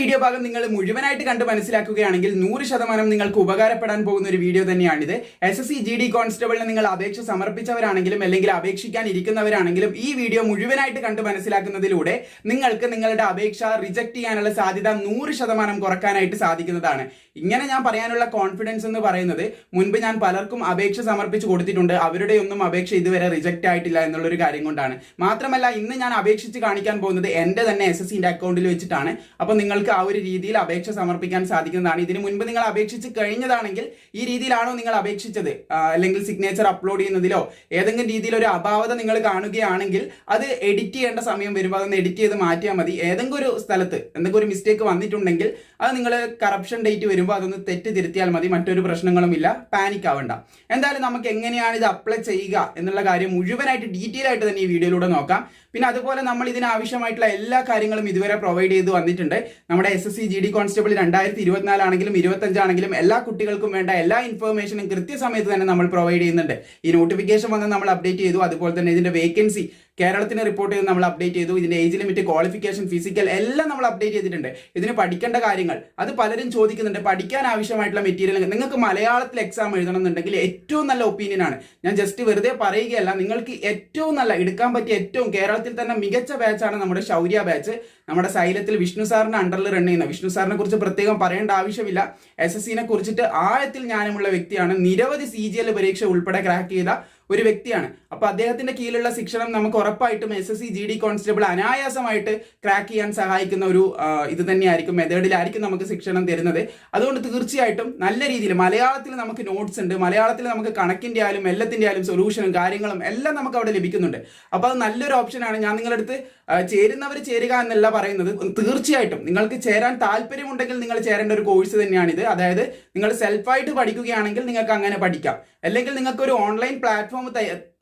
Video ഭാഗം നിങ്ങൾ മുഴുവനായിട്ട് കണ്ട് മനസ്സിലാക്കുകയാണെങ്കിൽ നൂറ് ശതമാനം നിങ്ങൾക്ക് ഉപകാരപ്പെടാൻ പോകുന്ന ഒരു വീഡിയോ തന്നെയാണിത്. S S C G D കോൺസ്റ്റബിളിന് നിങ്ങൾ അപേക്ഷ സമർപ്പിച്ചവരാണെങ്കിലും അല്ലെങ്കിൽ അപേക്ഷിക്കാൻ ഇരിക്കുന്നവരാണെങ്കിലും ഈ വീഡിയോ മുഴുവനായിട്ട് കണ്ട് മനസ്സിലാക്കുന്നതിലൂടെ നിങ്ങൾക്ക് നിങ്ങളുടെ അപേക്ഷ റിജക്ട് ചെയ്യാനുള്ള സാധ്യത നൂറ് ശതമാനം കുറക്കാനായിട്ട് സാധിക്കുന്നതാണ്. ഇങ്ങനെ ഞാൻ പറയാനുള്ള കോൺഫിഡൻസ് എന്ന് പറയുന്നത് മുൻപ് ഞാൻ പലർക്കും അപേക്ഷ സമർപ്പിച്ച് കൊടുത്തിട്ടുണ്ട്. അവരുടെ ഒന്നും അപേക്ഷ ഇതുവരെ റിജക്ട് ആയിട്ടില്ല എന്നുള്ളൊരു കാര്യം കൊണ്ടാണ്. മാത്രമല്ല ഇന്ന് ഞാൻ അപേക്ഷിച്ച് കാണിക്കാൻ പോകുന്നത് എന്റെ തന്നെ എസ് എസ് അക്കൗണ്ടിൽ വെച്ചിട്ടാണ്. അപ്പോൾ നിങ്ങൾക്ക് ആ ഒരു രീതിയിൽ അപേക്ഷ സമർപ്പിക്കാൻ സാധിക്കുന്നതാണ്. ഇതിനു മുൻപ് നിങ്ങൾ അപേക്ഷിച്ച് കഴിഞ്ഞതാണെങ്കിൽ ഈ രീതിയിലാണോ നിങ്ങൾ അപേക്ഷിച്ചത്? അല്ലെങ്കിൽ സിഗ്നേച്ചർ അപ്ലോഡ് ചെയ്യുന്നതിലോ ഏതെങ്കിലും രീതിയിൽ ഒരു അഭാവത നിങ്ങൾ കാണുകയാണെങ്കിൽ അത് എഡിറ്റ് ചെയ്യേണ്ട സമയം വരുമ്പോൾ അതൊന്ന് എഡിറ്റ് ചെയ്ത് മാറ്റിയാൽ മതി. ഏതെങ്കിലും ഒരു സ്ഥലത്ത് എന്തെങ്കിലും ഒരു മിസ്റ്റേക്ക് വന്നിട്ടുണ്ടെങ്കിൽ അത് നിങ്ങൾ കറപ്ഷൻ ഡേറ്റ് വരുമ്പോൾ അതൊന്ന് തെറ്റ് തിരുത്തിയാൽ മതി മറ്റൊരു പ്രശ്നങ്ങളും ഇല്ല പാനിക് ആവണ്ട. എന്തായാലും നമുക്ക് എങ്ങനെയാണ് ഇത് അപ്ലൈ ചെയ്യുക എന്നുള്ള കാര്യം മുഴുവനായിട്ട് ഡീറ്റെയിൽ ആയിട്ട് തന്നെ ഈ വീഡിയോയിലൂടെ നോക്കാം. പിന്നെ അതുപോലെ നമ്മൾ ഇതിനാവശ്യമായിട്ടുള്ള എല്ലാ കാര്യങ്ങളും ഇതുവരെ പ്രൊവൈഡ് ചെയ്ത് വന്നിട്ടുണ്ട്. നമ്മുടെ S S C G D constable രണ്ടായിരത്തി ഇരുപത്തിനാലാണെങ്കിലും ഇരുപത്തഞ്ചാണെങ്കിലും എല്ലാ കുട്ടികൾക്കും വേണ്ട എല്ലാ ഇൻഫർമേഷനും കൃത്യസമയത്ത് തന്നെ നമ്മൾ പ്രൊവൈഡ് ചെയ്യുന്നുണ്ട്. ഈ നോട്ടിഫിക്കേഷൻ വന്ന് നമ്മൾ അപ്ഡേറ്റ് ചെയ്തു. അതുപോലെ തന്നെ ഇതിന്റെ വേക്കൻസി കേരളത്തിന് റിപ്പോർട്ട് ചെയ്ത് നമ്മൾ അപ്ഡേറ്റ് ചെയ്തു. ഇതിന്റെ ഏജ് ലിമിറ്റ് ക്വാളിഫിക്കേഷൻ ഫിസിക്കൽ എല്ലാം നമ്മൾ അപ്ഡേറ്റ് ചെയ്തിട്ടുണ്ട്. ഇതിന് പഠിക്കേണ്ട കാര്യങ്ങൾ. അത് പലരും ചോദിക്കുന്നുണ്ട്. പഠിക്കാൻ ആവശ്യമായിട്ടുള്ള മെറ്റീരിയൽ നിങ്ങൾക്ക് മലയാളത്തിൽ എക്സാം എഴുതണം എന്നുണ്ടെങ്കിൽ ഏറ്റവും നല്ല ഒപ്പീനിയൻ ആണ്. ഞാൻ ജസ്റ്റ് വെറുതെ പറയുകയല്ല. നിങ്ങൾക്ക് ഏറ്റവും നല്ല എടുക്കാൻ പറ്റിയ ഏറ്റവും കേരളത്തിൽ തന്നെ മികച്ച ബാച്ചാണ് നമ്മുടെ ശൗര്യ ബാച്ച് നമ്മുടെ സൈലത്തിൽ വിഷ്ണു സാറിന്റെ അണ്ടറിൽ റൺ ചെയ്യുന്ന. വിഷ്ണു സാറിനെ കുറിച്ച് പ്രത്യേകം പറയേണ്ട ആവശ്യമില്ല. എസ് എസ് സിനെ കുറിച്ചിട്ട് ആഴത്തിൽ ജ്ഞാനമുള്ള വ്യക്തിയാണ്. നിരവധി സി ജി എൽ പരീക്ഷ ഉൾപ്പെടെ ക്രാക്ക് ചെയ്ത ഒരു വ്യക്തിയാണ്. അപ്പൊ അദ്ദേഹത്തിന്റെ കീഴിലുള്ള ശിക്ഷണം നമുക്ക് ഉറപ്പായിട്ടും S S C G D constable അനായാസമായിട്ട് crack ചെയ്യാൻ സഹായിക്കുന്ന ഒരു ഇത് തന്നെയായിരിക്കും മെത്തേഡിലായിരിക്കും നമുക്ക് ശിക്ഷണം തരുന്നത്. അതുകൊണ്ട് തീർച്ചയായിട്ടും നല്ല രീതിയിൽ മലയാളത്തിൽ നമുക്ക് നോട്ട്സ് ഉണ്ട് മലയാളത്തിൽ നമുക്ക് കണക്കിന്റെ ആയാലും എല്ലാത്തിന്റെ ആയാലും സൊല്യൂഷനും കാര്യങ്ങളും എല്ലാം നമുക്ക് അവിടെ ലഭിക്കുന്നുണ്ട്. അപ്പൊ അത് നല്ലൊരു ഓപ്ഷനാണ് ഞാൻ നിങ്ങളുടെ അടുത്ത് ചേരുന്നവർ ചേരുക എന്നല്ല പറയുന്നത്. തീർച്ചയായിട്ടും നിങ്ങൾക്ക് ചേരാൻ താല്പര്യമുണ്ടെങ്കിൽ നിങ്ങൾ ചേരേണ്ട ഒരു കോഴ്സ് തന്നെയാണിത്. അതായത് നിങ്ങൾ സെൽഫായിട്ട് പഠിക്കുകയാണെങ്കിൽ നിങ്ങൾക്ക് അങ്ങനെ പഠിക്കാം. അല്ലെങ്കിൽ നിങ്ങൾക്ക് ഒരു ഓൺലൈൻ പ്ലാറ്റ്ഫോം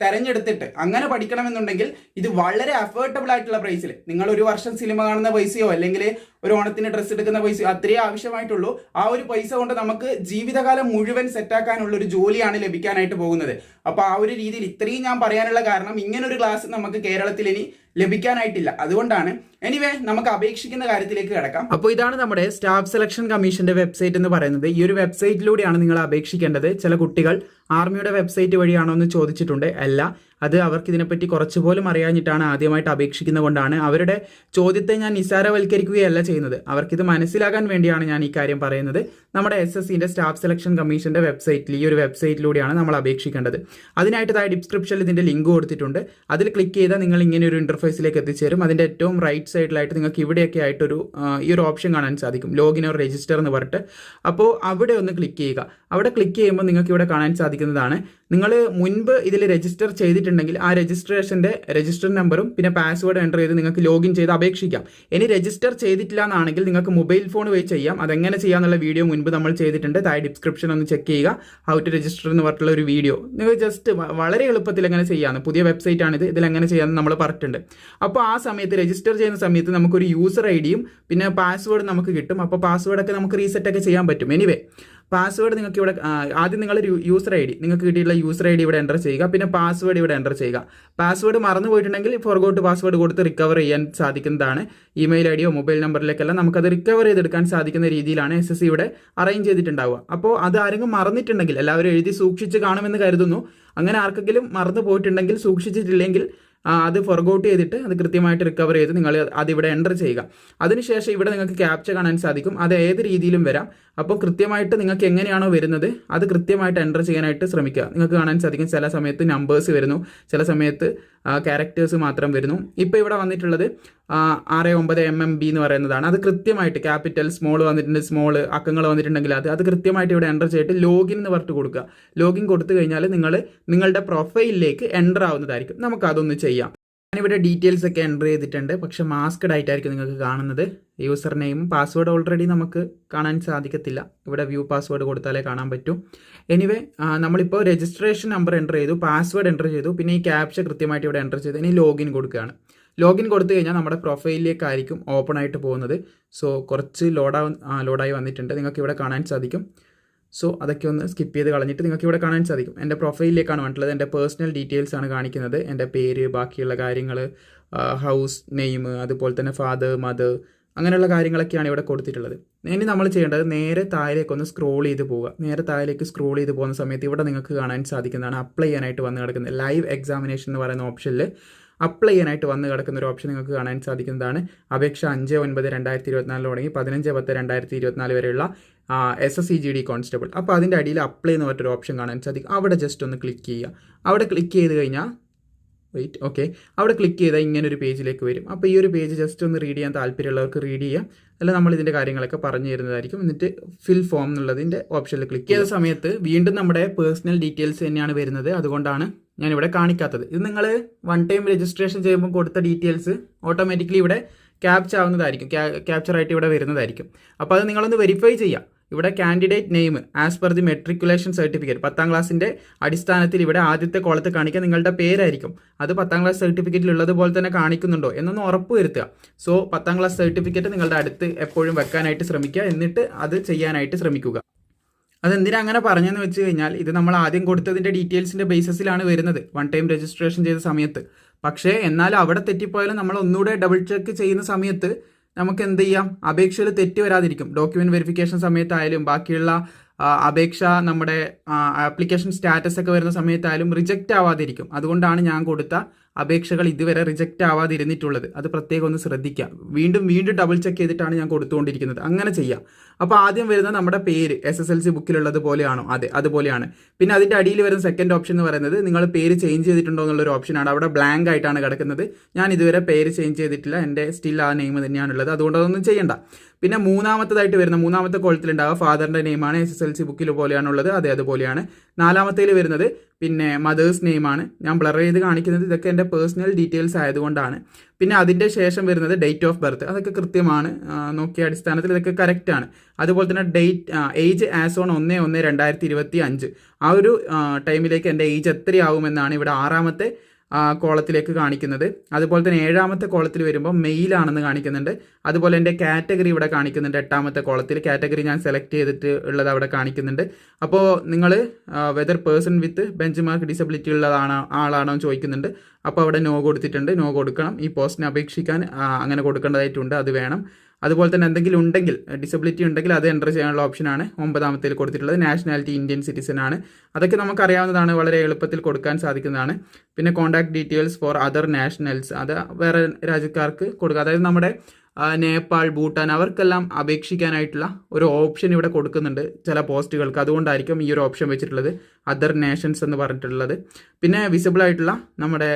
തെരഞ്ഞെടുത്തിട്ട് അങ്ങനെ പഠിക്കണമെന്നുണ്ടെങ്കിൽ ഇത് വളരെ അഫോർഡബിൾ ആയിട്ടുള്ള പ്രൈസിൽ നിങ്ങൾ ഒരു വർഷം സിനിമ കാണുന്ന പൈസയോ അല്ലെങ്കിൽ ഒരു ഓണത്തിന് ഡ്രസ്സ് എടുക്കുന്ന പൈസ അത്രയേ ആവശ്യമായിട്ടുള്ളൂ. ആ ഒരു പൈസ കൊണ്ട് നമുക്ക് ജീവിതകാലം മുഴുവൻ സെറ്റാക്കാനുള്ള ഒരു ജോലിയാണ് ലഭിക്കാനായിട്ട് പോകുന്നത്. അപ്പോൾ ആ ഒരു രീതിയിൽ ഇത്രയും ഞാൻ പറയാനുള്ള കാരണം ഇങ്ങനൊരു ക്ലാസ് നമുക്ക് കേരളത്തിൽ ഇനി ലഭിക്കാനായിട്ടില്ല. അതുകൊണ്ടാണ് എനിവേ നമുക്ക് അപേക്ഷിക്കുന്ന കാര്യത്തിലേക്ക് കിടക്കാം. അപ്പോൾ ഇതാണ് നമ്മുടെ സ്റ്റാഫ് സെലക്ഷൻ കമ്മീഷന്റെ വെബ്സൈറ്റ് എന്ന് പറയുന്നത്. ഈ ഒരു വെബ്സൈറ്റിലൂടെയാണ് നിങ്ങൾ അപേക്ഷിക്കേണ്ടത്. ചില കുട്ടികൾ ആർമിയുടെ വെബ്സൈറ്റ് വഴിയാണോ എന്ന് ചോദിച്ചിട്ടുണ്ട്. അല്ല അത് അവർക്ക് ഇതിനെപ്പറ്റി കുറച്ച് പോലും അറിയാഞ്ഞിട്ടാണ് ആദ്യമായിട്ട് അപേക്ഷിക്കുന്നത് കൊണ്ടാണ്. അവരുടെ ചോദ്യത്തെ ഞാൻ നിസ്സാരവൽക്കരിക്കുകയല്ല ചെയ്യുന്നത്. അവർക്കിത് മനസ്സിലാകാൻ വേണ്ടിയാണ് ഞാൻ ഈ കാര്യം പറയുന്നത്. നമ്മുടെ എസ് എസ് സിന്റെ സ്റ്റാഫ് സെലക്ഷൻ കമ്മീഷന്റെ വെബ്സൈറ്റിൽ ഈ ഒരു വെബ്സൈറ്റിലൂടെയാണ് നമ്മൾ അപേക്ഷിക്കേണ്ടത്. അതിനായിട്ട് താഴെ ഡിസ്ക്രിപ്ഷനിൽ ഇതിന്റെ ലിങ്ക് കൊടുത്തിട്ടുണ്ട്. അതിൽ ക്ലിക്ക് ചെയ്താൽ നിങ്ങൾ ഇങ്ങനെ ഒരു ഇന്റർഫേസിലേക്ക് എത്തിച്ചേരും. അതിന്റെ ഏറ്റവും റൈറ്റ് സൈഡിലായിട്ട് നിങ്ങൾക്ക് ഇവിടെയൊക്കെ ആയിട്ടൊരു ഈ ഒരു ഓപ്ഷൻ കാണാൻ സാധിക്കും. ലോഗിൻ ഓർ രജിസ്റ്റർ എന്ന് പറഞ്ഞിട്ട്. അപ്പോൾ അവിടെ ഒന്ന് ക്ലിക്ക് ചെയ്യുക. അവിടെ ക്ലിക്ക് ചെയ്യുമ്പോൾ നിങ്ങൾക്ക് ഇവിടെ കാണാൻ സാധിക്കുന്നതാണ് നിങ്ങൾ മുൻപ് ഇതിൽ രജിസ്റ്റർ ചെയ്തിട്ടുണ്ടെങ്കിൽ ആ രജിസ്ട്രേഷന്റെ രജിസ്റ്റർ നമ്പറും പിന്നെ പാസ്വേഡ് എന്റർ ചെയ്ത് നിങ്ങൾക്ക് ലോഗിൻ ചെയ്ത് അപേക്ഷിക്കാം. ഇനി രജിസ്റ്റർ ചെയ്തിട്ടില്ല എന്നാണെങ്കിൽ നിങ്ങൾക്ക് മൊബൈൽ ഫോൺ വഴി ചെയ്യാം. അതെങ്ങനെ ചെയ്യാമെന്നുള്ള വീഡിയോ മുൻപ് നമ്മൾ ചെയ്തിട്ടുണ്ട്. താഴെ ഡിസ്ക്രിപ്ഷൻ ഒന്ന് ചെക്ക് ചെയ്യുക. ഹൗ ടു രജിസ്റ്റർ എന്ന് പറഞ്ഞിട്ടുള്ള ഒരു വീഡിയോ നിങ്ങൾ ജസ്റ്റ് വളരെ എളുപ്പത്തിൽ എങ്ങനെ ചെയ്യാമെന്ന് പുതിയ വെബ്സൈറ്റ് ആണിത്. ഇതിൽ എങ്ങനെ ചെയ്യാമെന്ന് നമ്മൾ പറഞ്ഞിട്ടുണ്ട്. അപ്പോൾ ആ സമയത്ത് രജിസ്റ്റർ ചെയ്യുന്ന സമയത്ത് നമുക്കൊരു യൂസർ ഐ ഡിയും പിന്നെ പാസ്വേഡ് നമുക്ക് കിട്ടും. അപ്പോൾ പാസ്വേഡൊക്കെ നമുക്ക് റീസെറ്റൊക്കെ ചെയ്യാൻ പറ്റും. എനിവേ പാസ്വേഡ് നിങ്ങൾക്ക് ഇവിടെ ആദ്യം നിങ്ങൾ യൂസർ ഐ ഡി നിങ്ങൾക്ക് കിട്ടിയിട്ടുള്ള യൂസർ ഐ ഡി ഇവിടെ എന്റർ ചെയ്യുക പിന്നെ പാസ്വേഡ് ഇവിടെ എന്റർ ചെയ്യുക. പാസ്വേഡ് മറന്നു പോയിട്ടുണ്ടെങ്കിൽ ഫോർഗോട്ട് പാസ്വേഡ് കൊടുത്ത് റിക്കവർ ചെയ്യാൻ സാധിക്കുന്നതാണ്. ഇമെയിൽ ഐ ഡിയോ മൊബൈൽ നമ്പറിലേക്കെല്ലാം നമുക്കത് റിക്കവർ ചെയ്തെടുക്കാൻ സാധിക്കുന്ന രീതിയിലാണ് എസ് എസ് ഇവിടെ അറേഞ്ച് ചെയ്തിട്ടുണ്ടാവുക. അപ്പോൾ അത് ആരെങ്കിലും മറന്നിട്ടുണ്ടെങ്കിൽ എല്ലാവരും എഴുതി സൂക്ഷിച്ച് കാണുമെന്ന് കരുതുന്നു. അങ്ങനെ ആർക്കെങ്കിലും മറന്നു പോയിട്ടുണ്ടെങ്കിൽ സൂക്ഷിച്ചിട്ടില്ലെങ്കിൽ അത് ഫൊർഗൗട്ട് ചെയ്തിട്ട് അത് കൃത്യമായിട്ട് റിക്കവർ ചെയ്ത് നിങ്ങൾ അതിവിടെ എന്റർ ചെയ്യുക. അതിനുശേഷം ഇവിടെ നിങ്ങൾക്ക് ക്യാപ്ച കാണാൻ സാധിക്കും. അത് ഏത് രീതിയിലും വരാം. അപ്പോൾ കൃത്യമായിട്ട് നിങ്ങൾക്ക് എങ്ങനെയാണോ വരുന്നത് അത് കൃത്യമായിട്ട് എന്റർ ചെയ്യാനായിട്ട് ശ്രമിക്കുക. നിങ്ങൾക്ക് കാണാൻ സാധിക്കും. ചില സമയത്ത് നമ്പേഴ്സ് വരുന്നു. ചില സമയത്ത് ക്യാരക്ടേഴ്സ് മാത്രം വരുന്നു. ഇപ്പോൾ ഇവിടെ വന്നിട്ടുള്ളത് ആറ് ഒമ്പത് എം എം ബി എന്ന് പറയുന്നതാണ്. അത് കൃത്യമായിട്ട് ക്യാപിറ്റൽ സ്മോൾ വന്നിട്ടുണ്ട് സ്മോൾ അക്കങ്ങൾ വന്നിട്ടുണ്ടെങ്കിൽ അത് അത് കൃത്യമായിട്ട് ഇവിടെ എന്റർ ചെയ്തിട്ട് ലോഗിൻ എന്ന് പറഞ്ഞിട്ട് കൊടുക്കുക. ലോഗിൻ കൊടുത്തു കഴിഞ്ഞാൽ നിങ്ങൾ നിങ്ങളുടെ പ്രൊഫൈലിലേക്ക് എന്റർ ആവുന്നതായിരിക്കും. നമുക്ക് അതൊന്ന് ചെയ്യാം. ഞാനിവിടെ ഡീറ്റെയിൽസ് ഒക്കെ എന്റർ ചെയ്തിട്ടുണ്ട്. പക്ഷെ മാസ്ക്ഡ് ആയിട്ടായിരിക്കും നിങ്ങൾക്ക് കാണുന്നത്. യൂസർ നെയിം പാസ്വേഡ് ഓൾറെഡി നമുക്ക് കാണാൻ സാധിക്കത്തില്ല. ഇവിടെ വ്യൂ പാസ്വേഡ് കൊടുത്താലേ കാണാൻ പറ്റൂ. എനിവേ നമ്മളിപ്പോൾ രജിസ്ട്രേഷൻ നമ്പർ എന്റർ ചെയ്തു പാസ്വേഡ് എന്റർ ചെയ്തു. പിന്നെ ഈ ക്യാപ്ച കൃത്യമായിട്ട് ഇവിടെ എന്റർ ചെയ്തു. ഇനി ലോഗിൻ കൊടുക്കുകയാണ്. ലോഗിൻ കൊടുത്തു കഴിഞ്ഞാൽ നമ്മുടെ പ്രൊഫൈലിലേക്കായിരിക്കും ഓപ്പൺ ആയിട്ട് പോകുന്നത്. സോ കുറച്ച് ലോഡാ ലോഡായി വന്നിട്ടുണ്ട്. നിങ്ങൾക്ക് ഇവിടെ കാണാൻ സാധിക്കും. സോ അതൊക്കെ ഒന്ന് സ്കിപ്പ് ചെയ്ത് കളഞ്ഞിട്ട് നിങ്ങൾക്ക് ഇവിടെ കാണാൻ സാധിക്കും. എന്റെ പ്രൊഫൈലിലേക്കാണ് വന്നിട്ടുള്ളത്. എന്റെ പേഴ്സണൽ ഡീറ്റെയിൽസ് ആണ് കാണിക്കുന്നത്. എന്റെ പേര് ബാക്കിയുള്ള കാര്യങ്ങൾ ഹൗസ് നെയിം അതുപോലെ തന്നെ ഫാദർ മദർ അങ്ങനെയുള്ള കാര്യങ്ങളൊക്കെയാണ് ഇവിടെ കൊടുത്തിട്ടുള്ളത്. ഇനി നമ്മൾ ചെയ്യേണ്ടത് നേരെ താഴേക്ക് ഒന്ന് സ്ക്രോൾ ചെയ്ത് പോവുക. നേരെ താഴേക്ക് സ്ക്രോൾ ചെയ്ത് പോകുന്ന സമയത്ത് ഇവിടെ നിങ്ങൾക്ക് കാണാൻ സാധിക്കുന്നതാണ് അപ്ലൈ ചെയ്യാനായിട്ട് വന്ന് കിടക്കുന്നത്. ലൈവ് എക്സാമിനേഷൻ എന്ന് പറയുന്ന ഓപ്ഷനിൽ അപ്ലൈ ചെയ്യാനായിട്ട് വന്ന് കിടക്കുന്ന ഒരു ഓപ്ഷൻ നിങ്ങൾക്ക് കാണാൻ സാധിക്കുന്നതാണ്. അപേക്ഷ അഞ്ച് ഒൻപത് രണ്ടായിരത്തി ഇരുപത്തിനാലിൽ തുടങ്ങി പതിനഞ്ച് പത്ത് രണ്ടായിരത്തി ഇരുപത്തിനാല് വരെയുള്ള S S C G D constable അപ്പോൾ അതിന്റെ അടിയിൽ അപ്ലൈ എന്ന് പറഞ്ഞൊരു ഓപ്ഷൻ കാണാൻ സാധിക്കും. അവിടെ ജസ്റ്റ് ഒന്ന് ക്ലിക്ക് ചെയ്യുക. അവിടെ ക്ലിക്ക് ചെയ്ത് കഴിഞ്ഞാൽ വെയിറ്റ് ഓക്കെ അവിടെ ക്ലിക്ക് ചെയ്താൽ ഇങ്ങനെ ഒരു പേജിലേക്ക് വരും. അപ്പോൾ ഈ ഒരു പേജ് ജസ്റ്റ് ഒന്ന് റീഡ് ചെയ്യാൻ താല്പര്യമുള്ളവർക്ക് റീഡ് ചെയ്യാം. അല്ല നമ്മൾ ഇതിന്റെ കാര്യങ്ങളൊക്കെ പറഞ്ഞു തരുന്നതായിരിക്കും. എന്നിട്ട് ഫിൽ ഫോം എന്നുള്ളതിന്റെ ഓപ്ഷനിൽ ക്ലിക്ക് ചെയ്ത സമയത്ത്? വീണ്ടും നമ്മുടെ പേഴ്സണൽ ഡീറ്റെയിൽസ് തന്നെയാണ് വരുന്നത്. അതുകൊണ്ടാണ് ഞാൻ ഇവിടെ കാണിക്കാത്തത്. ഇത് നിങ്ങൾ വൺ ടൈം രജിസ്ട്രേഷൻ ചെയ്യുമ്പോൾ കൊടുത്ത ഡീറ്റെയിൽസ് ഓട്ടോമാറ്റിക്കലി ഇവിടെ ക്യാപ്ചർ ആവുന്നതായിരിക്കും. ക്യാപ്ചർ ആയിട്ട് ഇവിടെ വരുന്നതായിരിക്കും. അപ്പോൾ അത് നിങ്ങളൊന്ന് വെരിഫൈ ചെയ്യാം ഇവിടെ candidate name as per the matriculation certificate പത്താം ക്ലാസ്സിന്റെ അടിസ്ഥാനത്തിൽ ഇവിടെ ആദ്യത്തെ കോളത്ത് കാണിക്കുക നിങ്ങളുടെ പേരായിരിക്കും. അത് പത്താം ക്ലാസ് സർട്ടിഫിക്കറ്റിൽ ഉള്ളതുപോലെ തന്നെ കാണിക്കുന്നുണ്ടോ എന്നൊന്ന് ഉറപ്പ് വരുത്തുക. സോ പത്താം ക്ലാസ് സർട്ടിഫിക്കറ്റ് നിങ്ങളുടെ അടുത്ത് എപ്പോഴും വെക്കാനായിട്ട് ശ്രമിക്കുക. എന്നിട്ട് അത് ചെയ്യാനായിട്ട് ശ്രമിക്കുക. അതെന്തിനാ അങ്ങനെ പറഞ്ഞെന്ന് വെച്ച് കഴിഞ്ഞാൽ ഇത് നമ്മൾ ആദ്യം കൊടുത്തതിന്റെ ഡീറ്റെയിൽസിന്റെ ബേസിസിലാണ് വരുന്നത്. വൺ ടൈം രജിസ്ട്രേഷൻ ചെയ്ത സമയത്ത്. പക്ഷേ എന്നാൽ അവിടെ തെറ്റിപ്പോയാലും നമ്മൾ ഒന്നുകൂടെ ഡബിൾ ചെക്ക് ചെയ്യുന്ന സമയത്ത് നമുക്ക് എന്ത് ചെയ്യാം അപേക്ഷയിൽ തെറ്റ് വരാതിരിക്കും. ഡോക്യുമെന്റ് വെരിഫിക്കേഷൻ സമയത്തായാലും ബാക്കിയുള്ള അപേക്ഷ നമ്മുടെ ആപ്ലിക്കേഷൻ സ്റ്റാറ്റസ് ഒക്കെ വരുന്ന സമയത്തായാലും റിജക്റ്റ് ആവാതിരിക്കും. അതുകൊണ്ടാണ് ഞാൻ കൊടുത്ത അപേക്ഷകൾ ഇതുവരെ റിജക്റ്റ് ആവാതിരുന്നിട്ടുള്ളത്. അത് പ്രത്യേകം ഒന്ന് ശ്രദ്ധിക്കാം. വീണ്ടും വീണ്ടും ഡബിൾ ചെക്ക് ചെയ്തിട്ടാണ് ഞാൻ കൊടുത്തുകൊണ്ടിരിക്കുന്നത്. അങ്ങനെ ചെയ്യാം. അപ്പോൾ ആദ്യം വരുന്ന നമ്മുടെ പേര് എസ് എസ് എൽ സി ബുക്കിലുള്ളത് പോലെയാണോ? അതെ അതുപോലെയാണ്. പിന്നെ അതിന്റെ അടിയിൽ വരുന്ന സെക്കൻഡ് ഓപ്ഷൻ എന്ന് പറയുന്നത് നിങ്ങൾ പേര് ചേഞ്ച് ചെയ്തിട്ടുണ്ടോ എന്നുള്ളൊരു ഓപ്ഷനാണ് അവിടെ ബ്ലാങ്ക് ആയിട്ടാണ് കിടക്കുന്നത്. ഞാൻ ഇതുവരെ പേര് ചേഞ്ച് ചെയ്തിട്ടില്ല. എന്റെ സ്റ്റിൽ ആ നെയിം തന്നെയാണുള്ളത്. അതുകൊണ്ട് അതൊന്നും ചെയ്യണ്ട. പിന്നെ മൂന്നാമത്തതായിട്ട് വരുന്ന മൂന്നാമത്തെ കോളത്തിലുണ്ടാവുക ഫാദറിന്റെ നെയിമാണ് എസ് എസ് എൽ സി ബുക്കിൽ പോലെയാണുള്ളത് അതേ അതുപോലെയാണ്. നാലാമത്തേൽ വരുന്നത് പിന്നെ മദേഴ്സ് നെയിമാണ് ഞാൻ ബ്ലർ ചെയ്ത് കാണിക്കുന്നത് ഇതൊക്കെ എന്റെ പേഴ്സണൽ ഡീറ്റെയിൽസ് ആയതുകൊണ്ടാണ്. പിന്നെ അതിന്റെ ശേഷം വരുന്നത് ഡേറ്റ് ഓഫ് ബർത്ത് അതൊക്കെ കൃത്യമാണ്. നോക്കിയ അടിസ്ഥാനത്തിൽ ഇതൊക്കെ കറക്റ്റ് ആണ്. അതുപോലെ തന്നെ ഡേറ്റ് ഏജ് ആസ് ഓൺ ഒന്ന് ഒന്ന് രണ്ടായിരത്തി ഇരുപത്തി അഞ്ച്. ആ ഒരു ടൈമിലേക്ക് എന്റെ ഏജ് എത്രയാവുമെന്നാണ് ഇവിടെ ആറാമത്തെ കോളത്തിലേക്ക് കാണിക്കുന്നത്. അതുപോലെ തന്നെ ഏഴാമത്തെ കോളത്തിൽ വരുമ്പോൾ മെയിലാണെന്ന് കാണിക്കുന്നുണ്ട്. അതുപോലെ എന്റെ കാറ്റഗറി ഇവിടെ കാണിക്കുന്നുണ്ട് എട്ടാമത്തെ കോളത്തിൽ. കാറ്റഗറി ഞാൻ സെലക്ട് ചെയ്തിട്ട് ഉള്ളത് അവിടെ കാണിക്കുന്നുണ്ട്. അപ്പോൾ നിങ്ങൾ whether person with benchmark disability ഉള്ളതാണോ ആളാണോ എന്ന് ചോദിക്കുന്നുണ്ട്. അപ്പോൾ അവിടെ നോ കൊടുത്തിട്ടുണ്ട്. നോ കൊടുക്കണം. ഈ പോസ്റ്റിനെ അപേക്ഷിക്കാൻ അങ്ങനെ കൊടുക്കേണ്ടതായിട്ടുണ്ട്. അത് വേണം. അതുപോലെ തന്നെ എന്തെങ്കിലും ഉണ്ടെങ്കിൽ ഡിസബിലിറ്റി ഉണ്ടെങ്കിൽ അത് എന്റർ ചെയ്യാനുള്ള ഓപ്ഷനാണ് ഒമ്പതാമത്തേൽ കൊടുത്തിട്ടുള്ളത്. നാഷണാലിറ്റി ഇന്ത്യൻ സിറ്റിസൺ ആണ്. അതൊക്കെ നമുക്കറിയാവുന്നതാണ് വളരെ എളുപ്പത്തിൽ കൊടുക്കാൻ സാധിക്കുന്നതാണ്. പിന്നെ contact details for other nationals അത് വേറെ രാജ്യക്കാർക്ക് കൊടുക്കുക. അതായത് നമ്മുടെ നേപ്പാൾ ഭൂട്ടാൻ അവർക്കെല്ലാം അപേക്ഷിക്കാനായിട്ടുള്ള ഒരു ഓപ്ഷൻ ഇവിടെ കൊടുക്കുന്നുണ്ട് ചില പോസ്റ്റുകൾക്ക് അതുകൊണ്ടായിരിക്കും ഈ ഒരു ഓപ്ഷൻ വെച്ചിട്ടുള്ളത്. അതർ നേഷൻസ് എന്ന് പറഞ്ഞിട്ടുള്ളത്. പിന്നെ വിസിബിൾ ആയിട്ടുള്ള നമ്മുടെ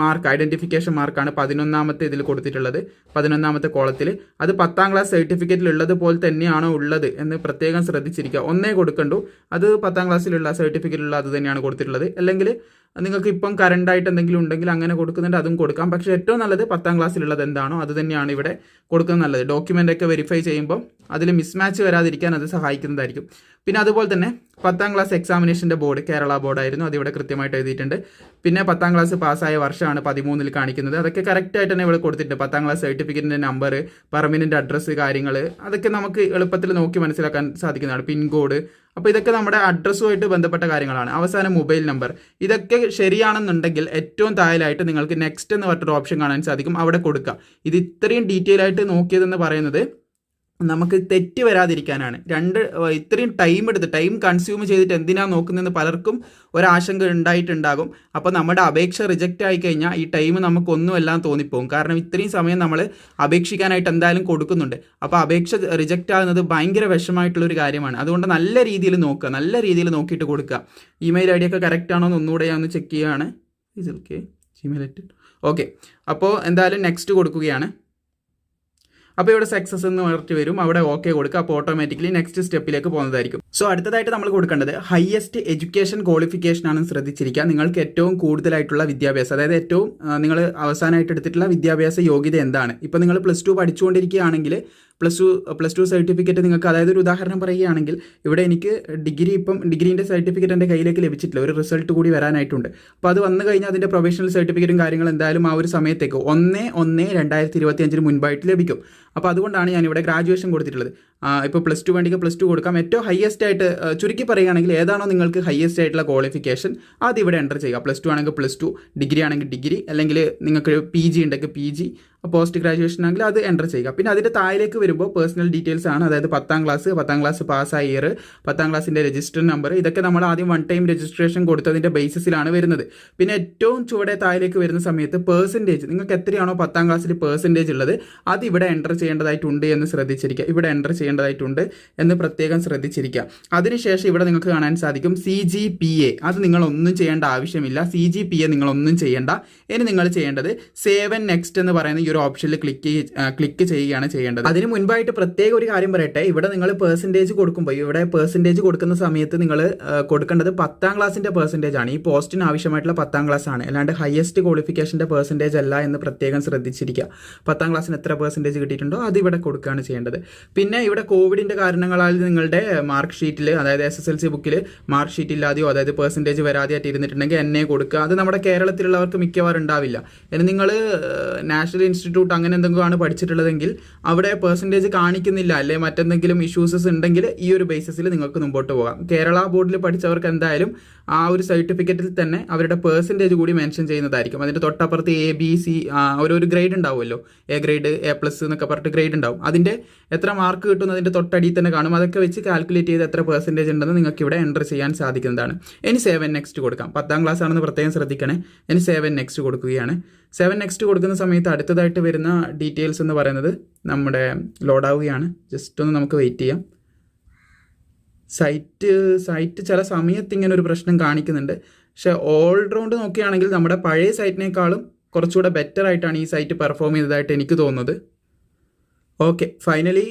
മാർക്ക് ഐഡന്റിഫിക്കേഷൻ മാർക്കാണ് പതിനൊന്നാമത്തെ ഇതിൽ കൊടുത്തിട്ടുള്ളത്. പതിനൊന്നാമത്തെ കോളത്തിൽ അത് പത്താം ക്ലാസ് സർട്ടിഫിക്കറ്റിൽ ഉള്ളത് പോലെ തന്നെയാണോ ഉള്ളത് എന്ന് പ്രത്യേകം ശ്രദ്ധിച്ചിരിക്കുക. ഒന്നേ കൊടുക്കണ്ടു. അത് പത്താം ക്ലാസ്സിലുള്ള സർട്ടിഫിക്കറ്റിലുള്ള അത് തന്നെയാണ് കൊടുത്തിട്ടുള്ളത്. അല്ലെങ്കിൽ നിങ്ങൾക്ക് ഇപ്പം കറണ്ടായിട്ട് എന്തെങ്കിലും ഉണ്ടെങ്കിൽ അങ്ങനെ കൊടുക്കുന്നുണ്ട് അതും കൊടുക്കാം. പക്ഷേ ഏറ്റവും നല്ലത് പത്താം ക്ലാസ്സിലുള്ളത് എന്താണോ അത് തന്നെയാണ് ഇവിടെ കൊടുക്കുന്നത് നല്ലത് ഡോക്യുമെന്റ് ഒക്കെ വെരിഫൈ ചെയ്യുമ്പോൾ അതിൽ മിസ്മാച്ച് വരാതിരിക്കാൻ അത് സഹായിക്കുന്നതായിരിക്കും. പിന്നെ അതുപോലെ തന്നെ പത്താം ക്ലാസ് എക്സാമിനേഷന്റെ ബോർഡ് കേരള ബോർഡായിരുന്നു അതിവിടെ കൃത്യമായിട്ട് എഴുതിയിട്ടുണ്ട്. പിന്നെ പത്താം ക്ലാസ് പാസ്സായ വർഷമാണ് പതിമൂന്നിൽ കാണിക്കുന്നത്. അതൊക്കെ കറക്റ്റായിട്ട് തന്നെ ഇവിടെ കൊടുത്തിട്ടുണ്ട്. പത്താം ക്ലാസ് സർട്ടിഫിക്കറ്റിന്റെ നമ്പർ പെർമനന്റ് അഡ്രസ്സ് കാര്യങ്ങൾ അതൊക്കെ നമുക്ക് എളുപ്പത്തിൽ നോക്കി മനസ്സിലാക്കാൻ സാധിക്കുന്നതാണ്. പിൻകോഡ് അപ്പോൾ ഇതൊക്കെ നമ്മുടെ അഡ്രസ്സുമായിട്ട് ബന്ധപ്പെട്ട കാര്യങ്ങളാണ്. അവസാനം മൊബൈൽ നമ്പർ ഇതൊക്കെ ശരിയാണെന്നുണ്ടെങ്കിൽ ഏറ്റവും താഴെയായിട്ട് നിങ്ങൾക്ക് നെക്സ്റ്റ് എന്ന് പറഞ്ഞിട്ടൊരു ഓപ്ഷൻ കാണാൻ സാധിക്കും. അവിടെ കൊടുക്കുക ഇത് ഇത്രയും ഡീറ്റെയിൽ ആയിട്ട് നോക്കിയതെന്ന് പറയുന്നത് നമുക്ക് തെറ്റ് വരാതിരിക്കാനാണ്. രണ്ട് ഇത്രയും ടൈം എടുത്ത് ടൈം കൺസ്യൂം ചെയ്തിട്ട് എന്തിനാണ് നോക്കുന്നതെന്ന് പലർക്കും ഒരാശങ്ക ഉണ്ടായിട്ടുണ്ടാകും. അപ്പോൾ നമ്മുടെ അപേക്ഷ റിജക്റ്റ് ആയി കഴിഞ്ഞാൽ ഈ ടൈം നമുക്കൊന്നുമെല്ലാം തോന്നിപ്പോകും. കാരണം ഇത്രയും സമയം നമ്മൾ അപേക്ഷിക്കാനായിട്ട് എന്തായാലും കൊടുക്കുന്നുണ്ട്. അപ്പോൾ അപേക്ഷ റിജക്റ്റ് ആകുന്നത് ഭയങ്കര വിഷമായിട്ടുള്ളൊരു കാര്യമാണ്. അതുകൊണ്ട് നല്ല രീതിയിൽ നോക്കുക നല്ല രീതിയിൽ നോക്കിയിട്ട് കൊടുക്കുക. ഇമെയിൽ ഐ ഡി ഒക്കെ കറക്റ്റ് ആണോ എന്ന് ഒന്നുകൂടെ ഞാൻ ഒന്ന് ചെക്ക് ചെയ്യുകയാണ് ഓക്കെ ജിമെയിൽ ഓക്കെ അപ്പോൾ എന്തായാലും നെക്സ്റ്റ് കൊടുക്കുകയാണ്. അപ്പോൾ ഇവിടെ സക്സസ് എന്ന് പറഞ്ഞിട്ട് വരും. അവിടെ ഓക്കെ കൊടുക്കുക. അപ്പോൾ ഓട്ടോമാറ്റിക്കലി നെക്സ്റ്റ് സ്റ്റെപ്പിലേക്ക് പോകുന്നതായിരിക്കും. സോ അടുത്തതായിട്ട് നമ്മൾ കൊടുക്കേണ്ടത് ഹയസ്റ്റ് എഡ്യൂക്കേഷൻ ക്വാളിഫിക്കേഷൻ ആണ് ശ്രദ്ധിച്ചിരിക്കുക. നിങ്ങൾക്ക് ഏറ്റവും കൂടുതലായിട്ടുള്ള വിദ്യാഭ്യാസം അതായത് ഏറ്റവും നിങ്ങൾ അവസാനമായിട്ട് എടുത്തിട്ടുള്ള വിദ്യാഭ്യാസ യോഗ്യത എന്താണ്? ഇപ്പോൾ നിങ്ങൾ plus two പഠിച്ചുകൊണ്ടിരിക്കുകയാണെങ്കിൽ plus two plus two certificate നിങ്ങൾക്ക് അതായത് ഒരു ഉദാഹരണം പറയുകയാണെങ്കിൽ ഇവിടെ എനിക്ക് ഡിഗ്രി ഇപ്പം ഡിഗ്രീന്റെ സർട്ടിഫിക്കറ്റ് എന്റെ കയ്യിലേക്ക് ലഭിച്ചിട്ടില്ല. ഒരു റിസൾട്ട് കൂടി വരാനായിട്ടുണ്ട്. അപ്പോൾ അത് വന്നു കഴിഞ്ഞാൽ അതിന്റെ പ്രൊഫഷണൽ സർട്ടിഫിക്കറ്റും കാര്യങ്ങളും എന്തായാലും ആ ഒരു സമയത്തേക്ക് ഒന്ന് ഒന്ന് രണ്ടായിരത്തി ഇരുപത്തി അഞ്ചിന് മുൻപായിട്ട് ലഭിക്കും. അപ്പോൾ അതുകൊണ്ടാണ് ഞാൻ ഇവിടെ ഗ്രാജുവേഷൻ കൊടുത്തിട്ടുള്ളത് ഇപ്പോൾ പ്ലസ് ടു വേണ്ടിക്ക് പ്ലസ് ടു കൊടുക്കാം. ഏറ്റവും ഹയസ്റ്റ് ആയിട്ട് ചുരുക്കി പറയുകയാണെങ്കിൽ ഏതാണോ നിങ്ങൾക്ക് ഹയസ്റ്റ് ആയിട്ടുള്ള ക്വാളിഫിക്കേഷൻ അത് ഇവിടെ എന്റർ ചെയ്യുക. പ്ലസ് ടു ആണെങ്കിൽ പ്ലസ് ടു ഡിഗ്രി ആണെങ്കിൽ ഡിഗ്രി അല്ലെങ്കിൽ നിങ്ങൾക്ക് പി ജി ഉണ്ടെങ്കിൽ പി ജി പോസ്റ്റ് ഗ്രാജുവേഷൻ ആണെങ്കിൽ അത് എന്റർ ചെയ്യുക. പിന്നെ അതിന്റെ താഴേക്ക് വരുമ്പോൾ പേഴ്സണൽ ഡീറ്റെയിൽസ് ആണ്. അതായത് പത്താം ക്ലാസ് പത്താം ക്ലാസ് പാസ്സായ ഇയർ പത്താം ക്ലാസ്സിന്റെ രജിസ്റ്റർ നമ്പർ ഇതൊക്കെ നമ്മൾ ആദ്യം വൺ ടൈം രജിസ്ട്രേഷൻ കൊടുത്തതിന്റെ ബേസിസിലാണ് വരുന്നത്. പിന്നെ ഏറ്റവും ചുവടെ താഴേക്ക് വരുന്ന സമയത്ത് പേഴ്സന്റേജ് നിങ്ങൾക്ക് എത്രയാണോ പത്താം ക്ലാസ്സിൽ പേഴ്സന്റേജ് ഉള്ളത് അത് ഇവിടെ എന്റർ ചെയ്യേണ്ടതായിട്ടുണ്ട് എന്ന് ശ്രദ്ധിച്ചിരിക്കുക. ഇവിടെ എന്റർ ചെയ്യേണ്ടതായിട്ടുണ്ട് എന്ന് പ്രത്യേകം ശ്രദ്ധിച്ചിരിക്കുക. അതിനുശേഷം ഇവിടെ നിങ്ങൾക്ക് കാണാൻ സാധിക്കും സി ജി പി എ അത് നിങ്ങളൊന്നും ചെയ്യേണ്ട ആവശ്യമില്ല. സി ജി പി എ നിങ്ങളൊന്നും ചെയ്യേണ്ട. ഇനി നിങ്ങൾ ചെയ്യേണ്ടത് സേവ് ആൻഡ് നെക്സ്റ്റ് എന്ന് പറയുന്ന ഒരു ഓപ്ഷനിൽ ക്ലിക്ക് ക്ലിക്ക് ചെയ്യുകയാണ് ചെയ്യേണ്ടത്. അതിന് മുൻപായിട്ട് പ്രത്യേക ഒരു കാര്യം പറയട്ടെ. ഇവിടെ നിങ്ങൾ പേഴ്സന്റേജ് കൊടുക്കുമ്പോൾ ഇവിടെ പേഴ്സന്റേജ് കൊടുക്കുന്ന സമയത്ത് നിങ്ങൾ കൊടുക്കേണ്ടത് പത്താം ക്ലാസ്സിന്റെ പേഴ്സന്റേജ് ആണ്. ഈ പോസ്റ്റിന് ആവശ്യമായിട്ടുള്ള പത്താം ക്ലാസ് ആണ്. അല്ലാണ്ട് ഹയസ്റ്റ് ക്വാളിഫിക്കേഷന്റെ പേഴ്സന്റേജ് അല്ല എന്ന് പ്രത്യേകം ശ്രദ്ധിച്ചിരിക്കുക. പത്താം ക്ലാസ്സിന് എത്ര പേഴ്സന്റേജ് കിട്ടിയിട്ടുണ്ടോ അത് ഇവിടെ കൊടുക്കുകയാണ് ചെയ്യേണ്ടത്. പിന്നെ ഇവിടെ കോവിഡിന്റെ കാരണങ്ങളാൽ നിങ്ങളുടെ മാർക്ക് ഷീറ്റിൽ അതായത് എസ് എസ് എൽ സി ബുക്കിൽ മാർക്ക് ഷീറ്റ് ഇല്ലാതെയോ അതായത് പേഴ്സന്റേജ് വരാതെയായിട്ട് ഇരുന്നിട്ടുണ്ടെങ്കിൽ എന്നെ കൊടുക്കുക. അത് നമ്മുടെ കേരളത്തിലുള്ളവർക്ക് മിക്കവാറും ഉണ്ടാവില്ല. ഇനി നിങ്ങൾ നാഷണൽ ഇൻസ്റ്റിറ്റ്യൂട്ട് അങ്ങനെ എന്തെങ്കിലും ആണ് പഠിച്ചിട്ടുള്ളതെങ്കിൽ അവിടെ പെർസെന്റേജ് കാണിക്കുന്നില്ല അല്ലെ മറ്റെന്തെങ്കിലും ഇഷ്യൂസസ് ഉണ്ടെങ്കിൽ ഈ ഒരു ബേസിസിൽ നിങ്ങൾക്ക് മുമ്പോട്ട് പോകാം. കേരള ബോർഡിൽ പഠിച്ചവർക്ക് എന്തായാലും ആ ഒരു സർട്ടിഫിക്കറ്റിൽ തന്നെ അവരുടെ പേഴ്സന്റേജ് കൂടി മെൻഷൻ ചെയ്യുന്നതായിരിക്കും. അതിന്റെ തൊട്ടപ്പുറത്ത് എ ബി സി ഓരോരു ഗ്രേഡ് ഉണ്ടാവുമല്ലോ. എ ഗ്രേഡ് എ പ്ലസ് എന്നൊക്കെ പറഞ്ഞിട്ട് ഗ്രേഡ് ഉണ്ടാവും. അതിന്റെ എത്ര മാർക്ക് കിട്ടും അതിന്റെ തൊട്ടടിയിൽ തന്നെ കാണും. അതൊക്കെ വെച്ച് കാൽക്കുലേറ്റ് ചെയ്ത് എത്ര പെർസെന്റേജ് ഉണ്ടെന്ന് നിങ്ങൾക്ക് ഇവിടെ എന്റർ ചെയ്യാൻ സാധിക്കുന്നതാണ്. ഇനി സെവൻ നെക്സ്റ്റ് കൊടുക്കാം. പത്താം ക്ലാസ് ആണെന്ന് പ്രത്യേകം ശ്രദ്ധിക്കണേ. ഇനി സെവൻ നെക്സ്റ്റ് കൊടുക്കുകയാണ്. സെവൻ നെക്സ്റ്റ് കൊടുക്കുന്ന സമയത്ത് അടുത്തതായിട്ട് വരുന്ന ഡീറ്റെയിൽസ് എന്ന് പറയുന്നത് നമ്മുടെ ലോഡാവുകയാണ്. ജസ്റ്റ് ഒന്ന് നമുക്ക് വെയിറ്റ് ചെയ്യാം. സൈറ്റ് സൈറ്റ് ചില സമയത്ത് ഇങ്ങനെ ഒരു പ്രശ്നം കാണിക്കുന്നുണ്ട്. പക്ഷേ ഓൾറൗണ്ട് നോക്കുകയാണെങ്കിൽ നമ്മുടെ പഴയ സൈറ്റിനേക്കാളും കുറച്ചുകൂടെ ബെറ്റർ ആയിട്ടാണ് ഈ സൈറ്റ് പെർഫോം ചെയ്തതായിട്ട് എനിക്ക് തോന്നുന്നത്. ഓക്കെ ഫൈനലി